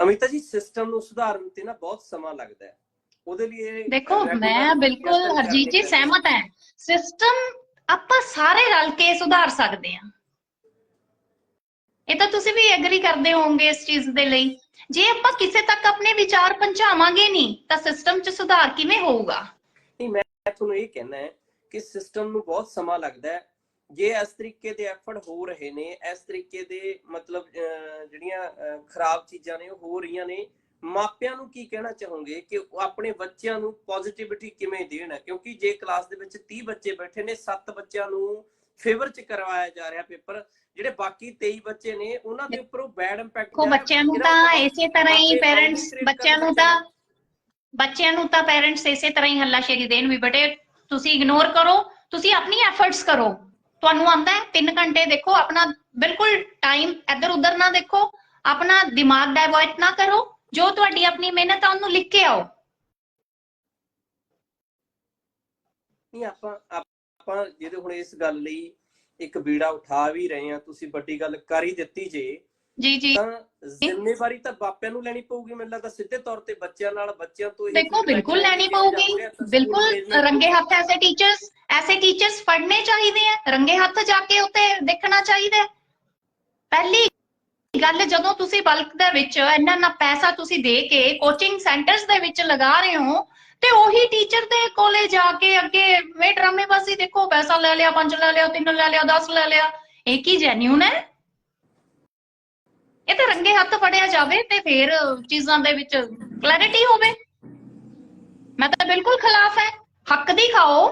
ਅਮਿਤਾ ਜੀ ਸਿਸਟਮ ਨੂੰ ਸੁਧਾਰਨ ਤੇ ਨਾ ਬਹੁਤ ਸਮਾਂ ਲੱਗਦਾ ਹੈ। ਉਹਦੇ ਲਈ ਦੇਖੋ ਮੈਂ ਬਿਲਕੁਲ ਹਰਜੀਤ ਜੀ ਸਹਿਮਤ ਹਾਂ। ਸਿਸਟਮ ਆਪਾਂ ਸਾਰੇ ਰਲ ਕੇ ਸੁਧਾਰ ਸਕਦੇ ਹਾਂ। ਇਹ ਤਾਂ ਤੁਸੀਂ ਵੀ ਐਗਰੀ ਕਰਦੇ ਹੋਵੋਗੇ ਇਸ ਚੀਜ਼ ਦੇ ਲਈ। ਜੇ ਆਪਾਂ ਕਿਸੇ ਤੱਕ ਆਪਣੇ ਵਿਚਾਰ ਪਹੁੰਚਾਵਾਂਗੇ ਨਹੀਂ, ਤਾਂ ਸਿਸਟਮ 'ਚ ਸੁਧਾਰ ਕਿਵੇਂ ਹੋਊਗਾ? ਨਹੀਂ, ਮੈਂ ਤੁਹਾਨੂੰ ਇਹ ਕਹਿਣਾ ਹੈ ਕਿ ਸਿਸਟਮ ਨੂੰ ਬਹੁਤ ਸਮਾਂ ਲੱਗਦਾ ਹੈ। ਜੇ ਇਸ ਤਰੀਕੇ ਦੇ ਐਫਰਟ ਹੋ ਰਹੇ ਨੇ, ਇਸ ਤਰੀਕੇ ਦੇ ਮਤਲਬ ਜਿਹੜੀਆਂ ਖਰਾਬ ਚੀਜ਼ਾਂ ਨੇ, ਉਹ ਹੋ ਰਹੀਆਂ ਨੇ ਮਾਪਿਆਂ ਨੂੰ ਕੀ ਕਹਿਣਾ ਚਾਹੋਗੇ ਕਿ ਉਹ ਆਪਣੇ ਬੱਚਿਆਂ ਨੂੰ ਪੋਜ਼ਿਟਿਵਿਟੀ ਕਿਵੇਂ ਦੇਣ ਕਿਉਂਕਿ ਜੇ ਕਲਾਸ ਦੇ ਵਿੱਚ 30 ਬੱਚੇ ਬੈਠੇ ਨੇ 7 ਬੱਚਿਆਂ ਨੂੰ ਫੇਵਰ ਚ ਕਰਵਾਇਆ ਜਾ ਰਿਹਾ ਪੇਪਰ ਜਿਹੜੇ ਬਾਕੀ 23 ਬੱਚੇ ਨੇ ਉਹਨਾਂ ਦੇ ਉੱਪਰ ਉਹ ਬੈਡ ਇੰਪੈਕਟ ਦੇਖੋ ਬੱਚਿਆਂ ਨੂੰ ਤਾਂ ਇਸੇ ਤਰ੍ਹਾਂ ਹੀ ਪੇਰੈਂਟਸ ਬੱਚਿਆਂ ਨੂੰ ਤਾਂ ਬੱਚਿਆਂ ਨੂੰ ਤਾਂ ਪੇਰੈਂਟਸ ਇਸੇ ਤਰ੍ਹਾਂ ਹੀ ਹੱਲਾਸ਼ੇਰੀ ਦੇਣ ਵੀ ਬੇਟੇ ਤੁਸੀਂ ਇਗਨੋਰ ਕਰੋ ਤੁਸੀਂ ਆਪਣੀ ਐਫਰਟਸ ਕਰੋ। ਤੁਹਾਨੂੰ ਆਂਦਾ ਹੈ 3 ਘੰਟੇ ਦੇਖੋ ਆਪਣਾ ਬਿਲਕੁਲ ਟਾਈਮ ਇੱਧਰ ਉੱਧਰ ਨਾ ਦੇਖੋ ਆਪਣਾ ਦਿਮਾਗ ਡਾਇਵਰਟ ਨਾ ਕਰੋ ਜੋ ਤੁਹਾਡੀ ਆਪਣੀ ਮਿਹਨਤ ਆ ਉਹਨੂੰ ਲਿਖ ਕੇ ਆਓ। ਨਹੀਂ ਆਪਾਂ ਆਪਾਂ ਜਿਹਦੇ ਹੁਣ ਨੂੰ ਲੈਣੀ ਪਊਗੀ ਮੈਨੂੰ ਸਿੱਧੇ ਤੌਰ ਤੇ ਬੱਚਿਆਂ ਨਾਲ ਬੱਚਿਆਂ ਤੋਂ ਬਿਲਕੁਲ ਲੈਣੀ ਪਊਗੀ। ਬਿਲਕੁਲ ਐਸੇ ਟੀਚਰਸ ਐਸੇ ਚਾਹੀਦੇ ਆ ਰੰਗੇ ਹੱਥ ਜਾ ਕੇ ਦੇਖਣਾ ਚਾਹੀਦਾ। ਪਹਿਲੀ ਗੱਲ ਜਦੋਂ ਤੁਸੀਂ ਬਲਕ ਦੇ ਵਿੱਚ ਇੰਨਾ ਨਾ ਪੈਸਾ ਤੁਸੀਂ ਦੇ ਕੇ ਕੋਚਿੰਗ ਸੈਂਟਰਸ ਦੇ ਵਿੱਚ ਲਗਾ ਰਹੇ ਹੋ, ਤੇ ਉਹੀ ਟੀਚਰ ਦੇ ਕੋਲੇ ਜਾ ਕੇ ਅੱਗੇ ਵੇ ਡਰਾਮੇਬਾਜ਼ੀ ਦੇਖੋ, ਪੈਸਾ ਲੈ ਲਿਆ, ਪੰਜ ਲੈ ਲਿਆ, ਤਿੰਨ ਲੈ ਲਿਆ 10 ਲੈ ਲਿਆ, ਇਹ ਕੀ ਜੈਨੂਨ ਹੈ? ਇਹ ਤਾਂ ਰੰਗੇ ਹੱਥ ਫੜਿਆ ਜਾਵੇ ਤੇ ਫਿਰ ਚੀਜ਼ਾਂ ਦੇ ਵਿੱਚ ਕਲੈਰਿਟੀ ਹੋਵੇ। ਮੈਂ ਤਾਂ ਬਿਲਕੁਲ ਖਿਲਾਫ ਹੈ, ਹੱਕ ਦੀ ਖਾਓ।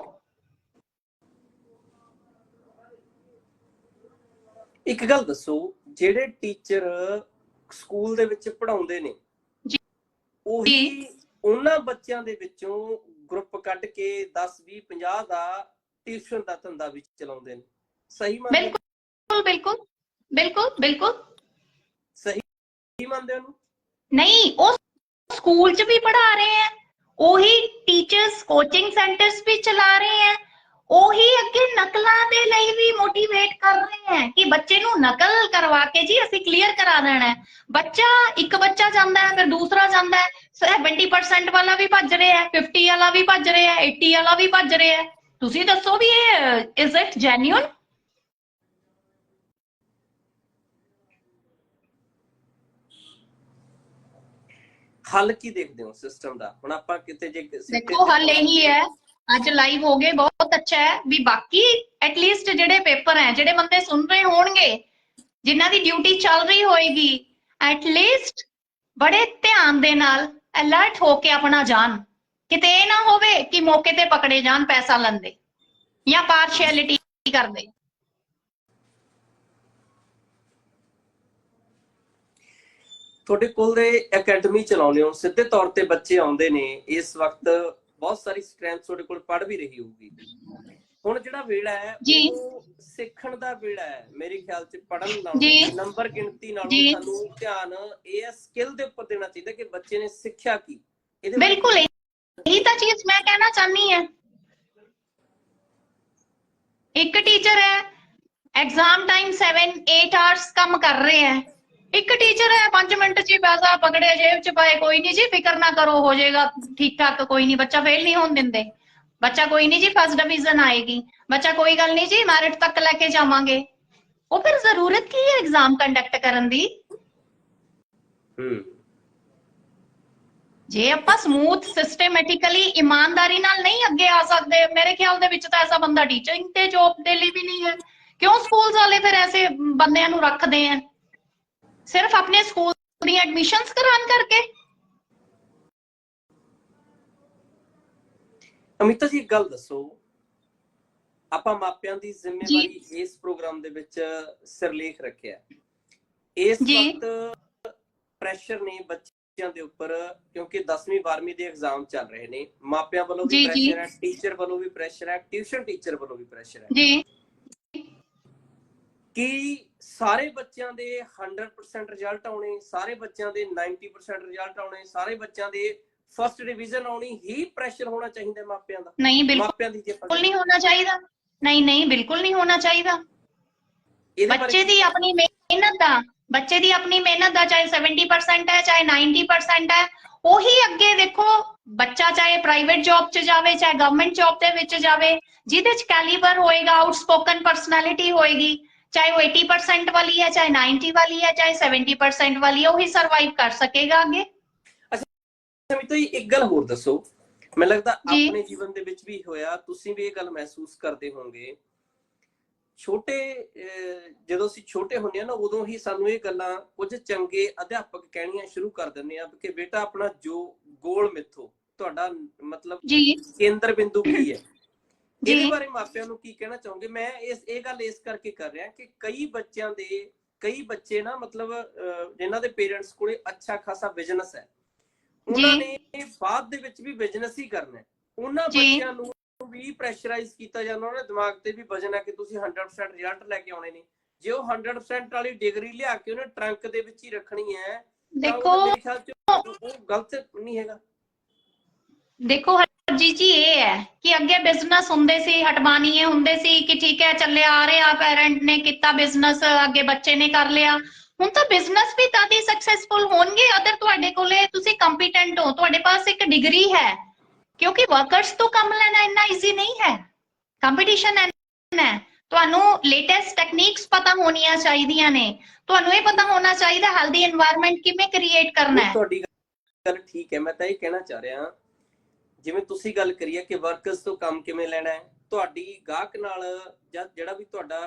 ਇੱਕ ਗੱਲ ਦੱਸੋ ਜਿਹੜੇ ਟੀਚਰ ਸਕੂਲ ਦੇ ਵਿੱਚ ਪੜਾਉਂਦੇ ਨੇ ਜੀ। ਉਹੀ ਉਹਨਾਂ ਬੱਚਿਆਂ ਦੇ ਵਿੱਚੋਂ ਗਰੁੱਪ ਕੱਢ ਕੇ 10 20 50 ਦਾ ਟਿਊਸ਼ਨ ਦਾ ਧੰਦਾ ਵੀ ਚਲਾਉਂਦੇ ਨੇ। ਸਹੀ ਮੰਨਦੇ ਬਿਲਕੁਲ ਬਿਲਕੁਲ ਬਿਲਕੁਲ ਬਿਲਕੁਲ। ਸਹੀ ਮੰਨਦੇ ਉਹਨੂੰ? ਨਹੀਂ ਉਹ ਸਕੂਲ 'ਚ ਵੀ ਪੜ੍ਹਾ ਰਹੇ ਹੈ ਉਹੀ ਟੀਚਰਸ ਕੋਚਿੰਗ ਸੈਂਟਰਸ ਵੀ ਚਲਾ ਰਹੇ ਹੈ ਉਹੀ ਅੱਗੇ ਨਕਲਾਂ ਦੇ ਲਈ ਵੀ ਮੋਟੀਵੇਟ ਕਰ ਰਹੇ ਹੈ ਕਿ ਬੱਚੇ ਨੂੰ ਨਕਲ ਕਰਵਾ ਕੇ ਜੀ ਅਸੀਂ ਕਲੀਅਰ ਕਰਾ ਦੇਣਾ ਹੈ। ਬੱਚਾ ਇੱਕ ਬੱਚਾ ਜਾਂਦਾ ਹੈ ਫਿਰ ਦੂਸਰਾ ਜਾਂਦਾ ਹੈ 70% ਵਾਲਾ ਵੀ ਭੱਜ ਰਿਹਾ ਹੈ 50 ਵਾਲਾ ਵੀ ਭੱਜ ਰਿਹਾ ਹੈ 80 ਵਾਲਾ ਵੀ ਭੱਜ ਰਿਹਾ ਹੈ। ਤੁਸੀਂ ਦੱਸੋ ਵੀ ਇਹ ਇਜ਼ ਇਟ ਜੈਨੂਇਨ ਹੱਲ ਕੀ ਦੇਖਦੇ ਹੋ ਸਿਸਟਮ ਦਾ? ਹੁਣ ਆਪਾਂ ਕਿਤੇ ਜੇ ਦੇਖੋ ਹੱਲ ਇਹੀ ਹੈ ਅੱਜ ਲਾਈਵ ਹੋ ਗਏ, ਬਹੁਤ ਅੱਛਾ ਹੈ। ਵੀ ਬਾਕੀ ਐਟਲੀਸਟ ਜਿਹੜੇ ਪੇਪਰ ਹੈ, ਜਿਹੜੇ ਬੰਦੇ ਸੁਣ ਰਹੇ ਹੋਣਗੇ, ਜਿਨ੍ਹਾਂ ਦੀ ਡਿਊਟੀ ਚੱਲ ਰਹੀ ਹੋਏਗੀ ਐਟਲੀਸਟ ਬੜੇ ਧਿਆਨ ਦੇ ਨਾਲ ਅਲਰਟ ਹੋ ਕੇ ਆਪਣਾ ਜਾਣ। ਕਿਤੇ ਇਹ ਨਾ ਹੋਵੇ ਕਿ ਮੌਕੇ ਤੇ ਪਕੜੇ ਜਾਣ ਪੈਸਾ ਲੰਦੇ ਜਾਂ ਪਾਰਸ਼ੈਲਿਟੀ ਕਰਦੇ ਤੁਹਾਡੇ ਕੋਲ ਦੇ ਅਕੈਡਮੀ ਚਲਾਉਂਦੇ ਹੋ, ਸਿੱਧੇ ਤੌਰ ਤੇ ਬੱਚੇ ਆਉਂਦੇ ਨੇ, ਇਸ ਵਕਤ ਬਹੁਤ ਸਾਰੀ ਸਟਰੈਂਥ ਤੁਹਾਡੇ ਕੋਲ ਪੜ ਵੀ ਰਹੀ ਹੋਊਗੀ ਹੁਣ ਜਿਹੜਾ ਵੇੜਾ ਹੈ। ਉਹ ਸਿੱਖਣ ਦਾ ਵੇੜਾ ਹੈ ਮੇਰੇ ਖਿਆਲ ਚ ਪੜਨ। ਨਾਲੋਂ ਨੰਬਰ ਗਿਣਤੀ ਨਾਲੋਂ। ਸਾਨੂੰ ਧਿਆਨ ਇਹ ਹੈ ਸਕਿੱਲ ਦੇ ਉੱਪਰ ਦੇਣਾ ਚਾਹੀਦਾ ਕਿ ਬੱਚੇ ਨੇ ਸਿੱਖਿਆ ਕੀ ਇਹਦੇ ਬਿਲਕੁਲ ਇਹੀ ਤਾਂ ਚੀਜ਼ ਮੈਂ ਕਹਿਣਾ ਚਾਹਨੀ ਹੈ ਇੱਕ ਟੀਚਰ ਹੈ ਐਗਜ਼ਾਮ ਟਾਈਮ 7 8 ਆਵਰਸ ਕੰਮ ਕਰ ਰਹੇ ਹੈ ਇੱਕ ਟੀਚਰ ਹੈ 5 ਮਿੰਟ ਚ ਹੀ ਪੈਸਾ ਪਕੜਿਆ ਜੇਬ ਚ ਪਾਏ ਕੋਈ ਨਹੀਂ ਜੀ ਫਿਕਰ ਨਾ ਕਰੋ ਹੋ ਜਾਏਗਾ ਠੀਕ ਠਾਕ ਕੋਈ ਨਹੀਂ ਬੱਚਾ ਫੇਲ ਨਹੀਂ ਹੋਣ ਦਿੰਦੇ। ਬੱਚਾ ਕੋਈ ਨਹੀਂ ਜੀ ਫਸਟ ਡਿਵੀਜ਼ਨ ਆਏਗੀ। ਬੱਚਾ ਕੋਈ ਗੱਲ ਨਹੀਂ ਜੀ ਮੈਰਿਟ ਤੱਕ ਲੈ ਕੇ ਜਾਵਾਂਗੇ। ਉਹ ਫਿਰ ਜ਼ਰੂਰਤ ਕੀ ਹੈ ਐਗਜ਼ਾਮ ਕੰਡਕਟ ਕਰਨ ਦੀ? ਹੂੰ। ਜੇ ਆਪਾਂ ਸਮੂਥ ਸਿਸਟਮੈਟਿਕਲੀ ਇਮਾਨਦਾਰੀ ਨਾਲ ਨਹੀਂ ਅੱਗੇ ਆ ਸਕਦੇ ਮੇਰੇ ਖਿਆਲ ਦੇ ਵਿੱਚ ਤਾਂ ਐਸਾ ਬੰਦਾ ਟੀਚਿੰਗ ਤੇ ਜੋਬ ਦੇ ਲਈ ਵੀ ਨਹੀਂ ਹੈ। ਕਿਉਂ ਸਕੂਲਸ ਵਾਲੇ ਫਿਰ ਐਸੇ ਬੰਦਿਆਂ ਨੂੰ ਰੱਖਦੇ ਆ ਸਿਰਫ ਆਪਣੇ ਸਕੂਲ ਦੀਆਂ ਐਡਮਿਸ਼ਨਸ ਕਰਾਉਣ ਕਰਕੇ ਅਮਿਤਾ ਜੀ ਇੱਕ ਗੱਲ ਦੱਸੋ ਆਪਾਂ ਮਾਪਿਆਂ ਦੀ ਜ਼ਿੰਮੇਵਾਰੀ ਇਸ ਪ੍ਰੋਗਰਾਮ ਦੇ ਵਿੱਚ ਸਿਰਲੇਖ ਰੱਖਿਆ। ਇਸ। ਵਕਤ ਪ੍ਰੈਸ਼ਰ ਨੇ ਬੱਚਿਆਂ ਦੇ ਉੱਪਰ ਕਿਉਂਕਿ 10ਵੀਂ 12ਵੀਂ ਦੇ ਐਗਜ਼ਾਮ ਚੱਲ ਰਹੇ ਨੇ ਮਾਪਿਆਂ ਵੱਲੋਂ ਵੀ। ਪ੍ਰੈਸ਼ਰ ਹੈ ਟੀਚਰ ਵੱਲੋਂ ਵੀ ਪ੍ਰੈਸ਼ਰ ਹੈ ਟਿਊਸ਼ਨ ਟੀਚਰ ਵੱਲੋਂ ਵੀ ਪ੍ਰੈਸ਼ਰ ਹੈ ਜੀ ਕਿ ਸਾਰੇ ਬੱਚਿਆਂ ਦੇ 100% ਰਿਜ਼ਲਟ ਆਉਣੇ ਸਾਰੇ ਬੱਚਿਆਂ ਦੇ 90% ਰਿਜ਼ਲਟ ਆਉਣੇ ਸਾਰੇ ਬੱਚਿਆਂ ਦੇ ਫਸਟ ਡਿਵੀਜ਼ਨ ਆਉਣੀ ਹੀ ਪ੍ਰੈਸ਼ਰ ਹੋਣਾ ਚਾਹੀਦਾ ਮਾਪਿਆਂ ਦਾ। ਨਹੀਂ ਬਿਲਕੁਲ ਆਪਾਂ ਨਹੀਂ ਹੋਣਾ ਚਾਹੀਦਾ। ਨਹੀਂ ਨਹੀਂ ਬਿਲਕੁਲ ਨਹੀਂ ਹੋਣਾ ਚਾਹੀਦਾ। ਬੱਚੇ ਦੀ ਆਪਣੀ ਮਿਹਨਤ ਦਾ ਬੱਚੇ ਦੀ ਆਪਣੀ ਮਿਹਨਤ ਦਾ ਚਾਹੇ 70% ਹੈ ਚਾਹੇ 90% ਹੈ ਉਹੀ ਅੱਗੇ ਦੇਖੋ ਬੱਚਾ ਚਾਹੇ ਪ੍ਰਾਈਵੇਟ ਜੌਬ 'ਚ ਜਾਵੇ ਚਾਹੇ ਗਵਰਨਮੈਂਟ ਜੌਬ ਦੇ ਵਿੱਚ ਜਾਵੇ ਜਿਹਦੇ 'ਚ ਕੈਲੀਬਰ ਹੋਏਗਾ ਆਊਟਸਪੋਕਨ ਪਰਸਨੈਲਿਟੀ ਹੋਏਗੀ ਚਾਹੇ ਉਹ 80% ਵਾਲੀ ਹੈ ਚਾਹੇ 90 ਵਾਲੀ ਹੈ ਚਾਹੇ 70% ਵਾਲੀ ਹੈ ਉਹੀ ਸਰਵਾਈਵ ਕਰ ਸਕੇਗਾ ਅੱਗੇ ਸਮਿਤ ਜੀ ਇੱਕ ਗੱਲ ਹੋਰ ਦੱਸੋ ਮੈਨੂੰ ਲੱਗਦਾ। ਆਪਣੇ ਜੀਵਨ ਦੇ ਵਿੱਚ ਵੀ ਹੋਇਆ ਤੁਸੀਂ ਵੀ ਇਹ ਗੱਲ ਮਹਿਸੂਸ ਕਰਦੇ ਹੋਵੋਗੇ ਛੋਟੇ ਜਦੋਂ ਅਸੀਂ ਛੋਟੇ ਹੁੰਦੇ ਆ ਨਾ ਉਦੋਂ ਹੀ ਸਾਨੂੰ ਇਹ ਗੱਲਾਂ ਕੁਝ ਚੰਗੇ ਅਧਿਆਪਕ ਕਹਿਣੀਆਂ ਸ਼ੁਰੂ ਕਰ ਦਿੰਦੇ ਆ ਕਿ ਬੇਟਾ ਆਪਣਾ ਜੋ ਗੋਲ ਮਿੱਥੋ ਤੁਹਾਡਾ ਮਤਲਬ ਕੇਂਦਰ ਬਿੰਦੂ ਕੀ ਹੈ। ਇਹਦੇ ਬਾਰੇ ਮਾਪਿਆਂ ਨੂੰ ਕੀ ਕਹਿਣਾ ਚਾਹੋਗੇ? ਮੈਂ ਇਸ ਇਹ ਗੱਲ ਇਸ ਕਰਕੇ ਕਰ ਰਿਹਾ ਕਿ ਕਈ ਬੱਚਿਆਂ ਦੇ ਕਈ ਬੱਚੇ ਨਾ ਮਤਲਬ ਜਿਨ੍ਹਾਂ ਦੇ ਪੇਰੈਂਟਸ ਕੋਲੇ ਅੱਛਾ ਖਾਸਾ ਬਿਜ਼ਨਸ ਹੈ। ਉਹਨਾਂ। ਨੇ ਬਾਅਦ ਦੇ ਵਿੱਚ ਵੀ ਬਿਜ਼ਨਸ ਹੀ ਕਰਨਾ ਹੈ। ਉਹਨਾਂ। ਬੱਚਿਆਂ ਨੂੰ ਵੀ ਪ੍ਰੈਸ਼ਰਾਈਜ਼ ਕੀਤਾ ਜਾਂਦਾ ਉਹਨਾਂ ਦੇ ਦਿਮਾਗ ਤੇ ਵੀ ਵਜਨ ਹੈ ਕਿ ਤੁਸੀਂ 100% ਰਿਜ਼ਲਟ ਲੈ ਕੇ ਆਉਣੇ ਨੇ। ਜੇ ਉਹ 100% ਵਾਲੀ ਡਿਗਰੀ ਲਿਆ ਕੇ ਉਹਨੇ ਟਰੰਕ ਦੇ ਵਿੱਚ ਹੀ ਰੱਖਣੀ ਹੈ ਦੇਖੋ। ਉਹ ਗਲਤ ਨਹੀਂ ਹੈਗਾ। ਦੇਖੋ ਜੀ ਜੀ, ਇਹ ਹੈ ਕਿ ਅੱਗੇ ਬਿਜ਼ਨਸ ਹੁੰਦੇ ਸੀ, ਹਟਵਾਨੀਏ ਹੁੰਦੇ ਸੀ ਕਿ ਠੀਕ ਹੈ, ਚੱਲੇ ਆ ਰਹੇ ਆ ਪੈਰੈਂਟ ਨੇ ਕੀਤਾ ਬਿਜ਼ਨਸ ਅੱਗੇ ਬੱਚੇ ਨੇ ਕਰ ਲਿਆ। ਹੁਣ ਤਾਂ ਬਿਜ਼ਨਸ ਵੀ ਤਾਂ ਦੀ ਸਕਸੈਸਫੁਲ ਹੋਣਗੇ ਅਦਰ ਤੁਹਾਡੇ ਕੋਲੇ ਤੁਸੀਂ ਕੰਪੀਟੈਂਟ ਹੋ, ਤੁਹਾਡੇ ਪਾਸ ਇੱਕ ਡਿਗਰੀ ਹੈ। ਕਿਉਂਕਿ ਵਰਕਰਸ ਤੋਂ ਕੰਮ ਲੈਣਾ ਇੰਨਾ ਈਜ਼ੀ ਨਹੀਂ ਹੈ। ਕੰਪੀਟੀਸ਼ਨ ਹੈ। ਤੁਹਾਨੂੰ ਲੇਟੈਸਟ ਟੈਕਨੀਕਸ ਪਤਾ ਹੋਣੀਆਂ ਚਾਹੀਦੀਆਂ ਨੇ। ਤੁਹਾਨੂੰ ਇਹ ਪਤਾ ਹੋਣਾ ਚਾਹੀਦਾ ਹੈਲਦੀ এনवायरमेंट ਕਿਵੇਂ ਕ੍ਰੀਏਟ ਕਰਨਾ ਹੈ। ਤੁਹਾਡੀ ਗੱਲ ਠੀਕ ਹੈ। ਮੈਂ ਤਾਂ ਇਹ ਕਹਿਣਾ ਚਾਹ ਰਿਹਾ ਜਿਵੇਂ ਤੁਸੀਂ ਗੱਲ ਕਰੀਏ ਕਿ ਵਰਕਰਸ ਤੋਂ ਕੰਮ ਕਿਵੇਂ ਲੈਣਾ ਹੈ, ਤੁਹਾਡੀ ਗਾਹਕ ਨਾਲ ਜਾਂ ਜਿਹੜਾ ਵੀ ਤੁਹਾਡਾ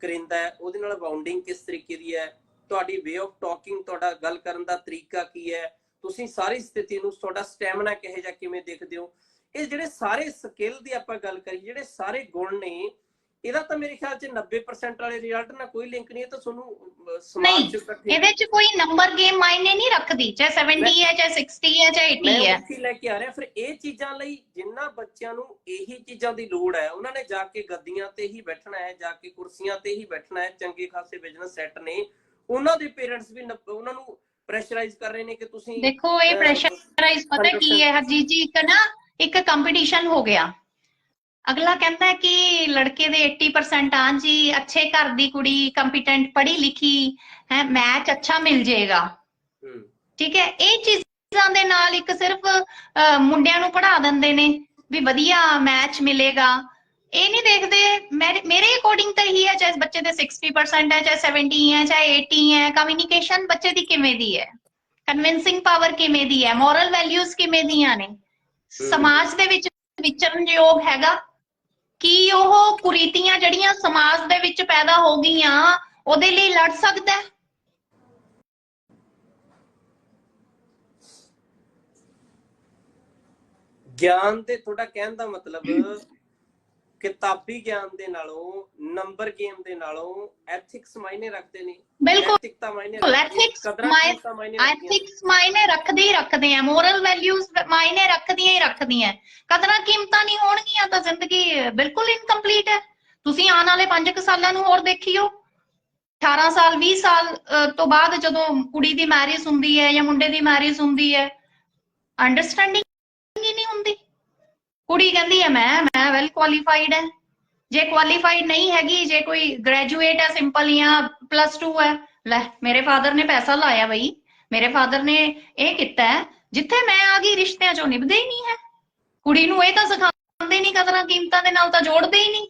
ਕਰਿੰਦਾ ਹੈ, ਉਹਦੇ ਨਾਲ ਬਾਉਂਡਿੰਗ ਕਿਸ ਤਰੀਕੇ ਦੀ ਹੈ? ਤੁਹਾਡੀ ਵੇ ਆਫ ਟਾਕਿੰਗ ਤੁਹਾਡਾ ਗੱਲ ਕਰਨ ਦਾ ਤਰੀਕਾ ਕੀ ਹੈ? ਤੁਸੀਂ ਸਾਰੀ ਸਥਿਤੀ ਨੂੰ ਤੁਹਾਡਾ ਸਟੈਮਿਨਾ ਕਿਹੋ ਜਿਹਾ ਕਿਵੇਂ ਦੇਖਦੇ ਹੋ? ਇਹ ਜਿਹੜੇ ਸਾਰੇ ਸਕਿੱਲ ਦੀ ਆਪਾਂ ਗੱਲ ਕਰੀ ਜਿਹੜੇ ਸਾਰੇ ਗੁਣ ਨੇ ਇਹਦਾ ਤਾਂ ਮੇਰੇ ਖਿਆਲ 'ਚ 90% ਵਾਲੇ ਰਿਜ਼ਲਟ ਨਾਲ ਕੋਈ ਲਿੰਕ ਨਹੀਂ ਹੈ ਤਾਂ ਤੁਹਾਨੂੰ ਸਮਾਜ 'ਚ ਇਕੱਠੇ ਇਹਦੇ 'ਚ ਕੋਈ ਨੰਬਰ ਗੇਮ ਮਾਇਨੇ ਨਹੀਂ ਰੱਖਦੀ ਚਾਹੇ 70 ਹੈ ਚਾਹੇ 60 ਹੈ ਚਾਹੇ 80 ਮੈਂ ਹੈ। ਉੱਥੇ ਲੈ ਕੇ ਆ ਰਿਹਾ ਫਿਰ ਇਹ ਚੀਜ਼ਾਂ ਲਈ ਜਿੰਨਾ ਬੱਚਿਆਂ ਨੂੰ ਇਹੀ ਚੀਜ਼ਾਂ ਦੀ ਲੋੜ ਹੈ ਉਹਨਾਂ ਨੇ ਜਾ ਕੇ ਗੱਦੀਆਂ ਤੇ ਹੀ ਬੈਠਣਾ ਹੈ ਜਾ ਕੇ ਕੁਰਸੀਆਂ ਤੇ ਹੀ ਬੈਠਣਾ ਹੈ ਚੰਗੇ ਖਾਸੇ ਬਿਜ਼ਨਸ ਸੈੱਟ ਨੇ। ਉਹਨਾਂ ਦੇ ਪੇਰੈਂਟਸ ਵੀ ਉਹਨਾਂ ਨੂੰ ਪ੍ਰੈਸ਼ਰਾਈਜ਼ ਕਰ ਰਹੇ ਨੇ ਕਿ ਤੁਸੀਂ ਦੇਖੋ ਇਹ ਪ੍ਰੈਸ਼ਰਾਈਜ਼ ਪਤਾ ਕੀ ਹੈ ਹਰਜੀਤ ਜੀ ਇੱਕ ਨਾ ਇੱਕ ਕੰਪੀਟੀਸ਼ਨ ਹੋ ਗਿਆ। ਅਗਲਾ ਕਹਿੰਦਾ ਕਿ ਲੜਕੇ ਦੇ 80% ਆਂ ਜੀ ਅੱਛੇ ਘਰ ਦੀ ਕੁੜੀ ਕੰਪੀਟੈਂਟ ਪੜ੍ਹੀ ਲਿਖੀ ਹੈ ਮੈਚ ਅੱਛਾ ਮਿਲ ਜਾਏਗਾ। ਠੀਕ ਹੈ ਇਹ ਚੀਜ਼ਾਂ ਦੇ ਨਾਲ ਇੱਕ ਸਿਰਫ ਮੁੰਡਿਆਂ ਨੂੰ ਪੜ੍ਹਾ ਦਿੰਦੇ ਨੇ ਵੀ ਵਧੀਆ ਮੈਚ ਮਿਲੇਗਾ। ਇਹ ਨਹੀਂ ਦੇਖਦੇ ਮੇਰੇ- ਅਕੋਰਡਿੰਗ ਤਾਂ ਇਹੀ ਹੈ ਚਾਹੇ ਬੱਚੇ ਦੇ 60% ਹੈ ਚਾਹੇ 70 ਹੈ ਚਾਹੇ 80 ਹੈ ਕਮਿਊਨੀਕੇਸ਼ਨ ਬੱਚੇ ਦੀ ਕਿਵੇਂ ਦੀ ਹੈ? ਕਨਵਿੰਸਿੰਗ ਪਾਵਰ ਕਿਵੇਂ ਦੀ ਹੈ? ਮੋਰਲ ਵੈਲਿਊਜ਼ ਕਿਵੇਂ ਦੀਆਂ ਨੇ? ਸਮਾਜ ਦੇ ਵਿੱਚ ਵਿਚਰਨਯੋਗ ਹੈਗਾ। ਕੀ ਉਹ ਕੁਰੀਤੀਆਂ ਜਿਹੜੀਆਂ ਸਮਾਜ ਦੇ ਵਿੱਚ ਪੈਦਾ ਹੋ ਗਈਆਂ, ਉਹਦੇ ਲਈ ਲੜ ਸਕਦਾ ਗਿਆਨ ਤੇ ਤੁਹਾਡਾ ਕਹਿਣ ਦਾ ਮਤਲਬ ਕਿਤਾਬੀ ਗਿਆਨ ਦੇ ਨਾਲੋਂ ਨੰਬਰ ਗੇਮ ਦੇ ਨਾਲੋਂ ਐਥਿਕਸ ਮਾਇਨੇ ਰੱਖਦੇ ਨੇ। ਬਿਲਕੁਲ। ਨੈਤਿਕਤਾ ਮਾਇਨੇ ਕੀਮਤਾਂ ਮਾਇਨੇ। ਐਥਿਕਸ ਮਾਇਨੇ ਰੱਖਦੇ ਹੀ ਰੱਖਦੇ ਆ ਮੋਰਲ ਵੈਲਿਊਜ਼ ਮਾਇਨੇ ਰੱਖਦੀਆਂ ਹੀ ਰੱਖਦੀਆਂ। ਕਦਰਾਂ ਕੀਮਤਾਂ ਨਹੀਂ ਹੋਣਗੀਆਂ ਤਾਂ ਜ਼ਿੰਦਗੀ ਬਿਲਕੁਲ ਇਨਕੰਪਲੀਟ ਹੈ। ਤੁਸੀਂ ਆਉਣ ਵਾਲੇ 5 ਸਾਲਾਂ ਨੂੰ ਹੋਰ ਦੇਖਿਓ। 18 ਸਾਲ 20 ਸਾਲ ਤੋਂ ਬਾਅਦ ਜਦੋਂ ਕੁੜੀ ਦੀ ਮੈਰਿਜ ਹੁੰਦੀ ਹੈ ਜਾਂ ਮੁੰਡੇ ਦੀ ਮੈਰਿਜ ਹੁੰਦੀ ਹੈ ਅੰਡਰਸਟੈਂਡਿੰਗ ਕੁੜੀ ਕਹਿੰਦੀ ਹੈ, ਮੈਂ ਮੈਂ ਵੈਲ ਕੁਆਲੀਫਾਈਡ ਹੈ। ਜੇ ਕੁਆਲੀਫਾਈਡ ਨਹੀਂ ਹੈਗੀ, ਜੇ ਕੋਈ ਗ੍ਰੈਜੂਏਟ ਹੈ ਸਿੰਪਲ ਜਾਂ ਪਲੱਸ 2 ਹੈ, ਲੈ, ਮੇਰੇ ਫਾਦਰ ਨੇ ਪੈਸਾ ਲਾਇਆ ਬਈ। ਮੇਰੇ ਫਾਦਰ ਨੇ ਇਹ ਕੀਤਾ ਜਿੱਥੇ ਮੈਂ ਆ ਗਈ, ਰਿਸ਼ਤਿਆਂ ਚੋਂ ਨਿਭਦੇ ਹੀ ਨਹੀਂ ਹੈ। ਕੁੜੀ ਨੂੰ ਇਹ ਤਾਂ ਸਿਖਾਉਂਦੇ ਨਹੀਂ ਕਦਰਾਂ ਕੀਮਤਾਂ ਦੇ ਨਾਲ ਤਾਂ ਜੋੜਦੇ ਹੀ ਨਹੀਂ।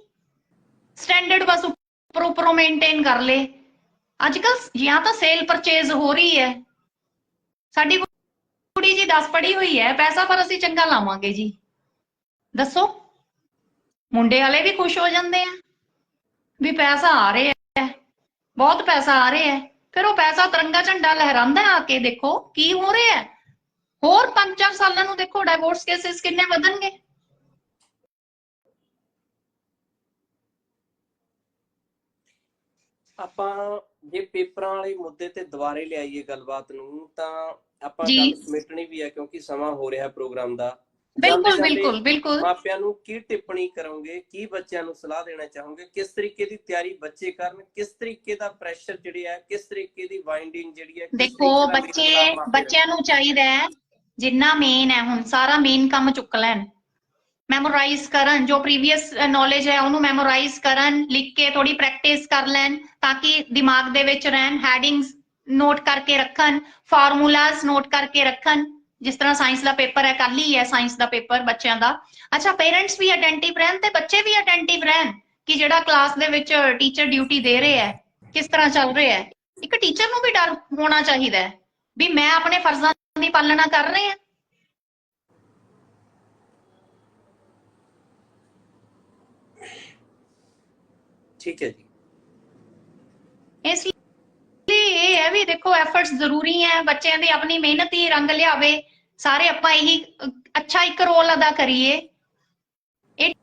ਸਟੈਂਡਰਡ ਬਸ ਉੱਪਰ, ਉੱਪਰੋਂ ਮੇਨਟੇਨ ਕਰ ਲੇ। ਅੱਜ ਕੱਲ ਜਾਂ ਤਾਂ ਸੇਲ ਪਰਚੇਜ਼ ਹੋ ਰਹੀ ਹੈ। ਸਾਡੀ ਕੁੜੀ ਜੀ 10 ਪੜ੍ਹੀ ਹੋਈ ਹੈ, ਪੈਸਾ ਪਰ ਅਸੀਂ ਚੰਗਾ ਲਾਵਾਂਗੇ ਜੀ। ਦੱਸੋ। ਮੁੰਡੇ ਵਾਲੇ ਵੀ ਖੁਸ਼ ਹੋ ਜਾਂਦੇ ਆ। ਵੀ ਪੈਸਾ ਆ ਰਿਹਾ ਹੈ। ਬਹੁਤ ਪੈਸਾ ਆ ਰਿਹਾ ਹੈ। ਫਿਰ ਉਹ ਪੈਸਾ ਤਿਰੰਗਾ ਝੰਡਾ ਲਹਿਰਾਉਂਦਾ ਆ ਕੇ ਦੇਖੋ ਕੀ ਹੋ ਰਿਹਾ ਹੈ। ਹੋਰ 5-4 ਸਾਲਾਂ ਨੂੰ ਦੇਖੋ ਡਾਈਵੋਰਸ ਕੇਸਿਸ ਕਿੰਨੇ ਵਧਣਗੇ। ਆਪਾਂ ਜੇ ਪੇਪਰਾਂ ਵਾਲੇ ਮੁੱਦੇ ਤੇ ਦੁਬਾਰੇ ਲਿਆਈਏ ਗੱਲਬਾਤ ਨੂੰ ਤਾਂ ਆਪਾਂ। ਗੱਲ ਸਮੇਟਣੀ ਵੀ ਹੈ ਕਿਉਂਕਿ ਸਮਾਂ ਹੋ ਰਿਹਾ ਪ੍ਰੋਗਰਾਮ ਦਾ। ਬਿਲਕੁਲ ਬਿਲਕੁਲ ਬਿਲਕੁਲ। ਮਾਪਿਆਂ ਨੂੰ ਕੀ ਟਿੱਪਣੀ ਕਰੋਗੇ ਕੀ ਬੱਚਿਆਂ ਨੂੰ ਸਲਾਹ ਦੇਣਾ ਚਾਹੋਗੇ ਕਿਸ ਤਰੀਕੇ ਦੀ ਤਿਆਰੀ ਬੱਚੇ ਕਰਨ ਕਿਸ ਤਰੀਕੇ ਦਾ ਪ੍ਰੈਸ਼ਰ ਜਿਹੜੀ ਹੈ ਕਿਸ ਤਰੀਕੇ ਦੀ ਵਾਈਂਡਿੰਗ ਜਿਹੜੀ ਹੈ ਦੇਖੋ ਬੱਚੇ ਬੱਚਿਆਂ ਨੂੰ ਚਾਹੀਦਾ ਹੈ ਜਿੰਨਾ ਮੇਨ ਹੈ ਹੁਣ ਸਾਰਾ ਮੇਨ ਕੰਮ ਚੁੱਕ ਲੈਣ। ਮੈਮੋਰਾਈਜ਼ ਕਰਨ ਜੋ ਪ੍ਰੀਵੀਅਸ ਨੌਲੇਜ ਹੈ ਉਹਨੂੰ ਮੈਮੋਰਾਈਜ਼ ਕਰਨ ਲਿਖ ਕੇ ਥੋੜੀ ਪ੍ਰੈਕਟਿਸ ਕਰ ਲੈਣ ਤਾਂ ਕਿ ਦਿਮਾਗ ਦੇ ਵਿੱਚ ਰਹਿਣ ਹੈਡਿੰਗਸ ਨੋਟ ਕਰਕੇ ਰੱਖਣ ਫਾਰਮੂਲਾਜ਼ ਨੋਟ ਕਰਕੇ ਰੱਖਣ। ਜਿਸ ਤਰ੍ਹਾਂ ਸਾਇੰਸ ਦਾ ਪੇਪਰ ਹੈ ਕੱਲ ਹੀ ਹੈ ਸਾਇੰਸ ਦਾ ਪੇਪਰ ਬੱਚਿਆਂ ਦਾ। ਅੱਛਾ ਪੇਰੈਂਟਸ ਵੀ ਅਟੈਂਟਿਵ ਰਹਿਣ ਤੇ ਬੱਚੇ ਵੀ ਅਟੈਂਟਿਵ ਰਹਿਣ ਕਿ ਜਿਹੜਾ ਕਲਾਸ ਦੇ ਵਿੱਚ ਟੀਚਰ ਡਿਊਟੀ ਦੇ ਰਿਹਾ ਹੈ, ਕਿਸ ਤਰ੍ਹਾਂ ਚੱਲ ਰਿਹਾ ਹੈ। ਇੱਕ ਟੀਚਰ ਨੂੰ ਵੀ ਡਰ ਹੋਣਾ ਚਾਹੀਦਾ ਹੈ ਵੀ ਮੈਂ ਆਪਣੇ ਫਰਜ਼ਾਂ ਦੀ ਪਾਲਣਾ ਕਰ ਰਹੀ ਹਾਂ। ਠੀਕ ਹੈ ਜੀ ਇਸ ਲਈ ਇਹ ਹੈ ਵੀ ਦੇਖੋ ਐਫਰਟਸ ਜ਼ਰੂਰੀ ਹੈ ਬੱਚਿਆਂ ਦੀ ਆਪਣੀ ਮਿਹਨਤ ਹੀ ਰੰਗ ਲਿਆਵੇ। ਸਾਰੇ ਆਪਾਂ ਇਹੀ ਅੱਛਾ ਇੱਕ ਰੋਲ ਅਦਾ ਕਰੀਏ। ਇਹ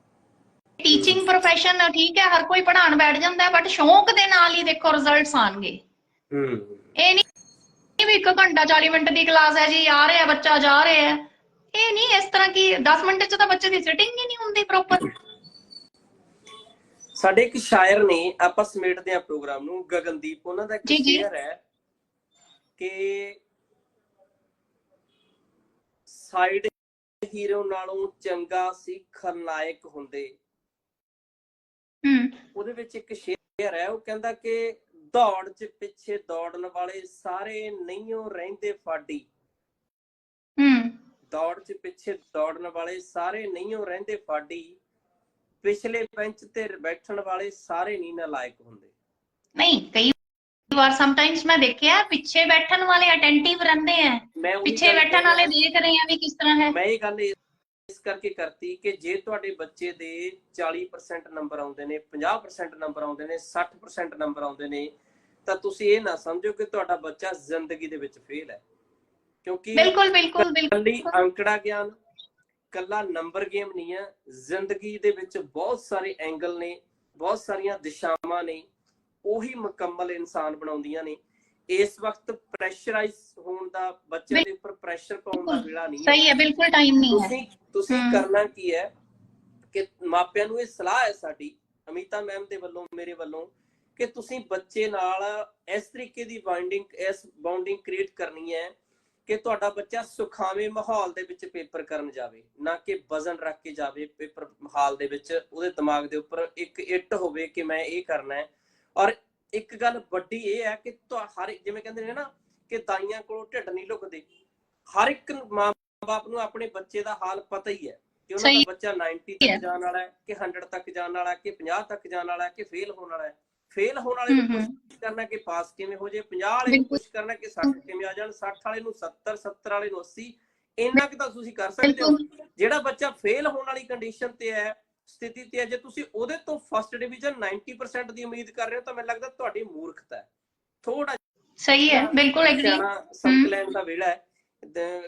ਟੀਚਿੰਗ ਪ੍ਰੋਫੈਸ਼ਨ ਠੀਕ ਹੈ ਹਰ ਕੋਈ ਪੜ੍ਹਾਉਣ ਬੈਠ ਜਾਂਦਾ ਬਟ ਸ਼ੌਂਕ ਦੇ ਨਾਲ ਹੀ ਦੇਖੋ ਰਿਜ਼ਲਟਸ ਆਣਗੇ ਹੂੰ। ਇਹ ਨਹੀਂ ਵੀ ਇੱਕ ਘੰਟਾ 40 ਮਿੰਟ ਦੀ ਕਲਾਸ ਹੈ ਜੀ ਆ ਰਿਹਾ ਬੱਚਾ ਜਾ ਰਿਹਾ ਹੈ। ਇਹ ਨਹੀਂ ਇਸ ਤਰ੍ਹਾਂ ਕਿ 10 ਮਿੰਟ ਚ ਤਾਂ ਬੱਚੇ ਦੀ ਸਿਟਿੰਗ ਹੀ ਨਹੀਂ ਹੁੰਦੀ ਪ੍ਰੋਪਰ ਸਾਡੇ ਇੱਕ ਸ਼ਾਇਰ ਨੇ ਆਪਾਂ ਸਮੇਟਦੇ ਆ ਪ੍ਰੋਗਰਾਮ ਨੂੰ ਗਗਨਦੀਪ ਉਹਨਾਂ ਦਾ ਇੱਕ। ਸ਼ੇਅਰ ਹੈ। ਕਿ ਸਾਈਡ ਹੀਰੋ ਨਾਲੋਂ ਚੰਗਾ ਸੀ ਖਲਨਾਇਕ ਹੁੰਦੇ। ਹੂੰ। ਉਹਦੇ ਵਿੱਚ ਇੱਕ ਸ਼ੇਅਰ ਹੈ ਉਹ ਕਹਿੰਦਾ ਕਿ ਦੌੜ 'ਚ ਪਿੱਛੇ ਦੌੜਨ ਵਾਲੇ ਸਾਰੇ ਨਹੀਂਓ ਰਹਿੰਦੇ ਫਾਡੀ। ਹੂੰ। ਦੌੜ 'ਚ ਪਿੱਛੇ ਦੌੜਨ ਵਾਲੇ ਸਾਰੇ ਨਹੀਂਓ ਰਹਿੰਦੇ ਫਾਡੀ। ਪਿਛਲੇ ਬੈਂਚ ਤੇ ਬੈਠਣ ਵਾਲੇ ਸਾਰੇ ਨਹੀਂ ਨਾਲਾਇਕ ਹੁੰਦੇ। ਨਹੀਂ ਕਈ ਵਾਰ ਸਮਟਾਈਮਸ ਮੈਂ ਦੇਖਿਆ ਪਿੱਛੇ ਬੈਠਣ ਵਾਲੇ ਅਟੈਂਟਿਵ ਰਹਿੰਦੇ ਆ। ਪਿੱਛੇ ਬੈਠਣ ਵਾਲੇ। ਦੇਖ ਰਹੇ ਆ ਵੀ ਕਿਸ ਤਰ੍ਹਾਂ ਹੈ। ਮੈਂ ਇਹ ਗੱਲ ਇਸ ਕਰਕੇ ਕਰਤੀ ਕਿ ਜੇ ਤੁਹਾਡੇ ਬੱਚੇ ਦੇ 40% ਨੰਬਰ ਆਉਂਦੇ ਨੇ 50% ਨੰਬਰ ਆਉਂਦੇ ਨੇ 60% ਨੰਬਰ ਆਉਂਦੇ ਨੇ ਤਾਂ ਤੁਸੀਂ ਇਹ ਨਾ ਸਮਝੋ ਕਿ ਤੁਹਾਡਾ ਬੱਚਾ ਜ਼ਿੰਦਗੀ ਦੇ ਵਿੱਚ ਫੇਲ ਹੈ। ਕਿਉਂਕਿ ਬਿਲਕੁਲ ਬਿਲਕੁਲ ਬਿਲਕੁਲ। ਕੱਲੀ ਅੰਕੜਾ ਗਿਆਨ ਕੱਲਾ ਨੰਬਰ ਗੇਮ ਨਹੀਂ ਹੈ। ਜ਼ਿੰਦਗੀ ਦੇ ਵਿੱਚ ਬਹੁਤ ਸਾਰੇ ਐਂਗਲ ਨੇ ਬਹੁਤ ਸਾਰੀਆਂ ਦਿਸ਼ਾਵਾਂ ਨੇ। ਉਹੀ ਮੁਕੰਮਲ ਇਨਸਾਨ ਬਣਾਉਂਦੀਆਂ ਨੇ। ਇਸ ਵਕਤ ਪ੍ਰੈਸ਼ਰਾਈਜ਼ ਹੋਣ ਦਾ ਬੱਚਿਆਂ ਦੇ ਉੱਪਰ ਪ੍ਰੈਸ਼ਰ ਪਾਉਣ ਦਾ ਵੇਲਾ ਨਹੀਂ ਹੈ। ਸਹੀ ਹੈ ਬਿਲਕੁਲ ਟਾਈਮ ਨਹੀਂ ਹੈ। ਤੁਸੀਂ। ਕਰਨਾ ਕੀ ਹੈ ਕਿ ਮਾਪਿਆਂ ਨੂੰ ਇਹ ਸਲਾਹ ਹੈ ਸਾਡੀ ਅਮਿਤਾ ਮੈਮ ਦੇ ਵੱਲੋਂ ਮੇਰੇ ਵੱਲੋਂ ਕਿ ਤੁਸੀਂ ਬੱਚੇ ਨਾਲ ਇਸ ਤਰੀਕੇ ਦੀ ਬਾਈਂਡਿੰਗ ਇਸ ਬਾਉਂਡਿੰਗ ਕ੍ਰੀਏਟ ਕਰਨੀ ਹੈ ਕਿ ਤੁਹਾਡਾ ਬੱਚਾ ਸੁਖਾਵੇਂ ਮਾਹੌਲ ਦੇ ਵਿੱਚ ਪੇਪਰ ਕਰਨ ਜਾਵੇ ਨਾ ਕਿ ਵਜ਼ਨ ਰੱਖ ਕੇ ਜਾਵੇ ਪੇਪਰ ਹਾਲ ਦੇ ਵਿੱਚ ਉਹਦੇ ਦਿਮਾਗ ਦੇ ਉੱਪਰ ਇੱਕ ਇੱਟ ਹੋਵੇ ਕਿ ਮੈਂ ਇਹ ਕਰਨਾ ਹੈ। ਔਰ ਇੱਕ ਗੱਲ ਵੱਡੀ ਇਹ ਹੈ ਕਿ ਤੁਹਾ- ਹਰ ਜਿਵੇਂ ਕਹਿੰਦੇ ਨੇ ਨਾ ਕਿ ਦਾਈਆਂ ਕੋਲੋਂ ਢਿੱਡ ਨਹੀਂ ਲੁਕਦੇ। ਹਰ ਇੱਕ ਮਾਂ ਬਾਪ ਨੂੰ ਆਪਣੇ ਬੱਚੇ ਦਾ ਹਾਲ ਪਤਾ ਹੀ ਹੈ ਕਿ ਉਹਨਾਂ ਦਾ ਬੱਚਾ 90 ਹੈ। ਤੱਕ ਜਾਣ ਵਾਲਾ ਹੈ ਕਿ 100 ਤੱਕ ਜਾਣ ਵਾਲਾ ਹੈ ਕਿ 50 ਤੱਕ ਜਾਣ ਵਾਲਾ ਹੈ ਕਿ ਫੇਲ ਹੋਣ ਵਾਲਾ ਹੈ। ਫੇਲ ਹੋਣ ਵਾਲੇ ਨੂੰ। ਕੋਸ਼ਿਸ਼ ਕਰਨਾ ਕਿ ਪਾਸ ਕਿਵੇਂ ਹੋ ਜੇ 50 ਵਾਲੇ ਨੂੰ। ਕੋਸ਼ਿਸ਼ ਕਰਨਾ ਕਿ 60 ਕਿਵੇਂ ਆ ਜਾਣ। 60 ਵਾਲੇ ਨੂੰ 70 70 ਵਾਲੇ ਨੂੰ 80 ਇੰਨਾ ਕਿ ਤਾਂ ਤੁਸੀਂ ਕਰ ਸਕਦੇ ਹੋ। ਜਿਹੜਾ ਬੱਚਾ ਫੇਲ ਹੋਣ ਵਾਲੀ ਕੰਡੀਸ਼ਨ ਤੇ ਹੈ ਸਥਿਤੀ ਤੇ ਹੈ। ਜੇ ਤੁਸੀਂ ਉਹਦੇ ਤੋਂ ਫਸਟ ਡਿਵੀਜ਼ਨ 90% ਦੀ ਉਮੀਦ ਕਰ ਰਹੇ ਹੋ ਤਾਂ ਮੈਨੂੰ ਲੱਗਦਾ ਤੁਹਾਡੀ ਮੂਰਖਤਾ ਹੈ। ਥੋੜਾ ਸਹੀ ਹੈ ਬਿਲਕੁਲ ਐਗਰੀ ਸੰਕਲਨ ਦਾ ਵੇਲਾ ਹੈ।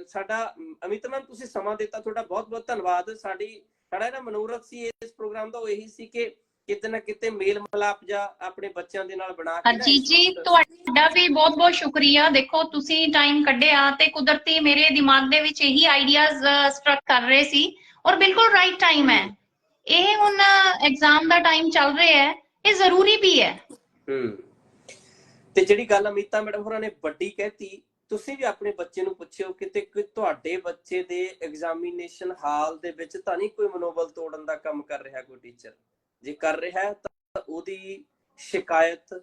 ਸਾਡਾ ਅਮ, ਅਮਿਤ ਮੈਮ ਤੁਸੀਂ ਸਮਾਂ ਦਿੱਤਾ ਤੁਹਾਡਾ ਬਹੁਤ ਬਹੁਤ ਧੰਨਵਾਦ। ਸਾਡੀ ਸਾਡਾ ਨਾ ਮਨੋਰਥ ਸੀ ਇਸ ਪ੍ਰੋਗਰਾਮ ਦਾ ਉਹ ਇਹੀ ਸੀ ਕਿ ਕਿਤੇ ਨਾ ਕਿਤੇ ਮੇਲ ਮਿਲਾਪ ਜਾਂ ਆਪਣੇ ਬੱਚਿਆਂ ਦੇ ਨਾਲ ਬਣਾ ਕੇ ਇਸ ਜੀ ਤੁਹਾਡਾ ਵੀ ਬਹੁਤ-ਬਹੁਤ ਸ਼ੁਕਰੀਆ। ਦੇਖੋ ਤੁਸੀਂ ਟਾਈਮ ਕੱਢਿਆ ਤੇ ਕੁਦਰਤੀ ਮੇਰੇ ਦਿਮਾਗ ਦੇ ਵਿੱਚ ਇਹੀ ਆਈਡੀਆਜ਼ ਸਟਰਕ ਕਰ ਰਹੇ ਸੀ। ਔਰ ਬਿਲਕੁਲ ਰਾਈਟ ਟਾਈਮ ਹੈ। ਇਹ ਹੁਣ ਐਗਜ਼ਾਮ ਦਾ ਟਾਈਮ ਚੱਲ ਰਿਹਾ ਹੈ, ਇਹ ਜ਼ਰੂਰੀ ਵੀ ਹੈ। ਹੂੰ। ਤੇ ਜਿਹੜੀ ਗੱਲ ਅਮਿਤਾ ਮੈਡਮ ਹੋਰਾਂ ਨੇ ਵੱਡੀ ਕਹਿਤੀ, ਤੁਸੀਂ ਵੀ ਆਪਣੇ ਬੱਚੇ ਨੂੰ ਪੁੱਛਿਓ ਕਿਤੇ ਕੋਈ ਤੁਹਾਡੇ ਬੱਚੇ ਦੇ ਐਗਜ਼ਾਮੀਨੇਸ਼ਨ ਹਾਲ ਦੇ ਵਿੱਚ ਤਾਂ ਨਹੀਂ ਕੋਈ ਮਨੋਬਲ ਤੋੜਨ ਦਾ ਕੰਮ ਕਰ ਰਿਹਾ ਕੋਈ ਟੀਚਰ ਜੇ ਕਰ ਰਿਹਾ ਤਾਂ ਉਹਦੀ ਸ਼ਿਕਾਇਤ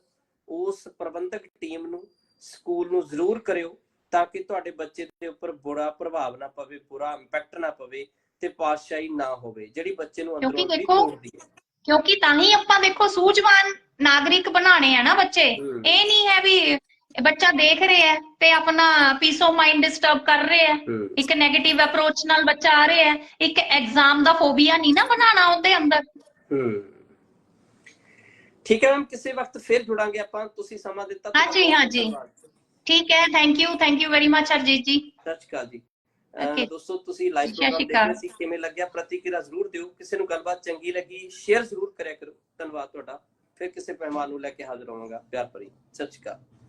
ਉਸ ਪ੍ਰਬੰਧਕ ਟੀਮ ਨੂੰ ਸਕੂਲ ਨੂੰ ਜ਼ਰੂਰ ਕਰਿਓ ਤਾਂ ਕਿ ਤੁਹਾਡੇ ਬੱਚੇ ਦੇ ਉੱਪਰ ਬੁਰਾ ਪ੍ਰਭਾਵ ਨਾ ਪਵੇ, ਬੁਰਾ ਇੰਪੈਕਟ ਨਾ ਪਵੇ। ਤੇ ਪਾਤਸ਼ਾਹੀ ਨਾ ਹੋਵੇ ਜਿਹੜੀ ਬੱਚੇ ਨੂੰ ਅੰਦਰੋਂ ਦੇਖੋ, ਤੋੜਦੀ ਹੈ। ਕਿਉਂਕਿ ਤਾਂ ਹੀ ਆਪਾਂ ਦੇਖੋ ਸੂਝਵਾਨ ਨਾਗਰਿਕ ਬਣਾਣੇ ਆ ਨਾ ਬੱਚੇ। ਇਹ ਨਹੀਂ ਹੈ ਵੀ ਬੱਚਾ ਦੇਖ ਰਿਹਾ ਹੈ ਤੇ ਆਪਣਾ ਪੀਸ ਆਫ ਮਾਈਂਡ ਡਿਸਟਰਬ ਕਰ ਰਿਹਾ ਹੈ। ਇੱਕ 네ਗੇਟਿਵ ਅਪਰੋਚ ਨਾਲ ਬੱਚਾ ਆ ਰਿਹਾ ਹੈ। ਇੱਕ ਐਗਜ਼ਾਮ ਦਾ ਫੋਬੀਆ ਨਹੀਂ ਨਾ ਬਣਾਉਣਾ ਉਹਦੇ ਅੰਦਰ। ਠੀਕ ਹੈ ਮੈਮ ਕਿਸੇ ਵਕਤ ਫਿਰ ਜੁੜਾਂਗੇ ਆਪਾਂ। ਤੁਸੀਂ ਸਮਾਂ ਦਿੱਤਾ ਹਾਂਜੀ, ਹਾਂਜੀ। ਠੀਕ ਹੈ thank you thank you very much Arjit ji. ਸਤਿ ਸ਼੍ਰੀ ਅਕਾਲ ਜੀ. ਦੋਸਤੋ ਤੁਸੀਂ ਲਾਈਵ ਪ੍ਰੋਗਰਾਮ ਦੇਖ। ਰਹੇ ਸੀ ਕਿਵੇਂ ਲੱਗਿਆ? ਪ੍ਰਤੀਕਿਰਿਆ ਜ਼ਰੂਰ ਦਿਓ। ਕਿਸੇ ਨੂੰ ਗੱਲਬਾਤ ਚੰਗੀ ਲੱਗੀ ਸ਼ੇਅਰ ਜ਼ਰੂਰ ਕਰਿਆ ਕਰੋ। ਧੰਨਵਾਦ ਤੁਹਾਡਾ। ਫਿਰ ਕਿਸੇ ਮਹਿਮਾਨ ਨੂੰ ਲੈ ਕੇ ਹਾਜ਼ਰ ਹੋਵਾਂਗਾ। ਪਿਆਰ ਭਰੀ। ਸਤਿ ਸ਼੍ਰੀ ਅਕਾਲ।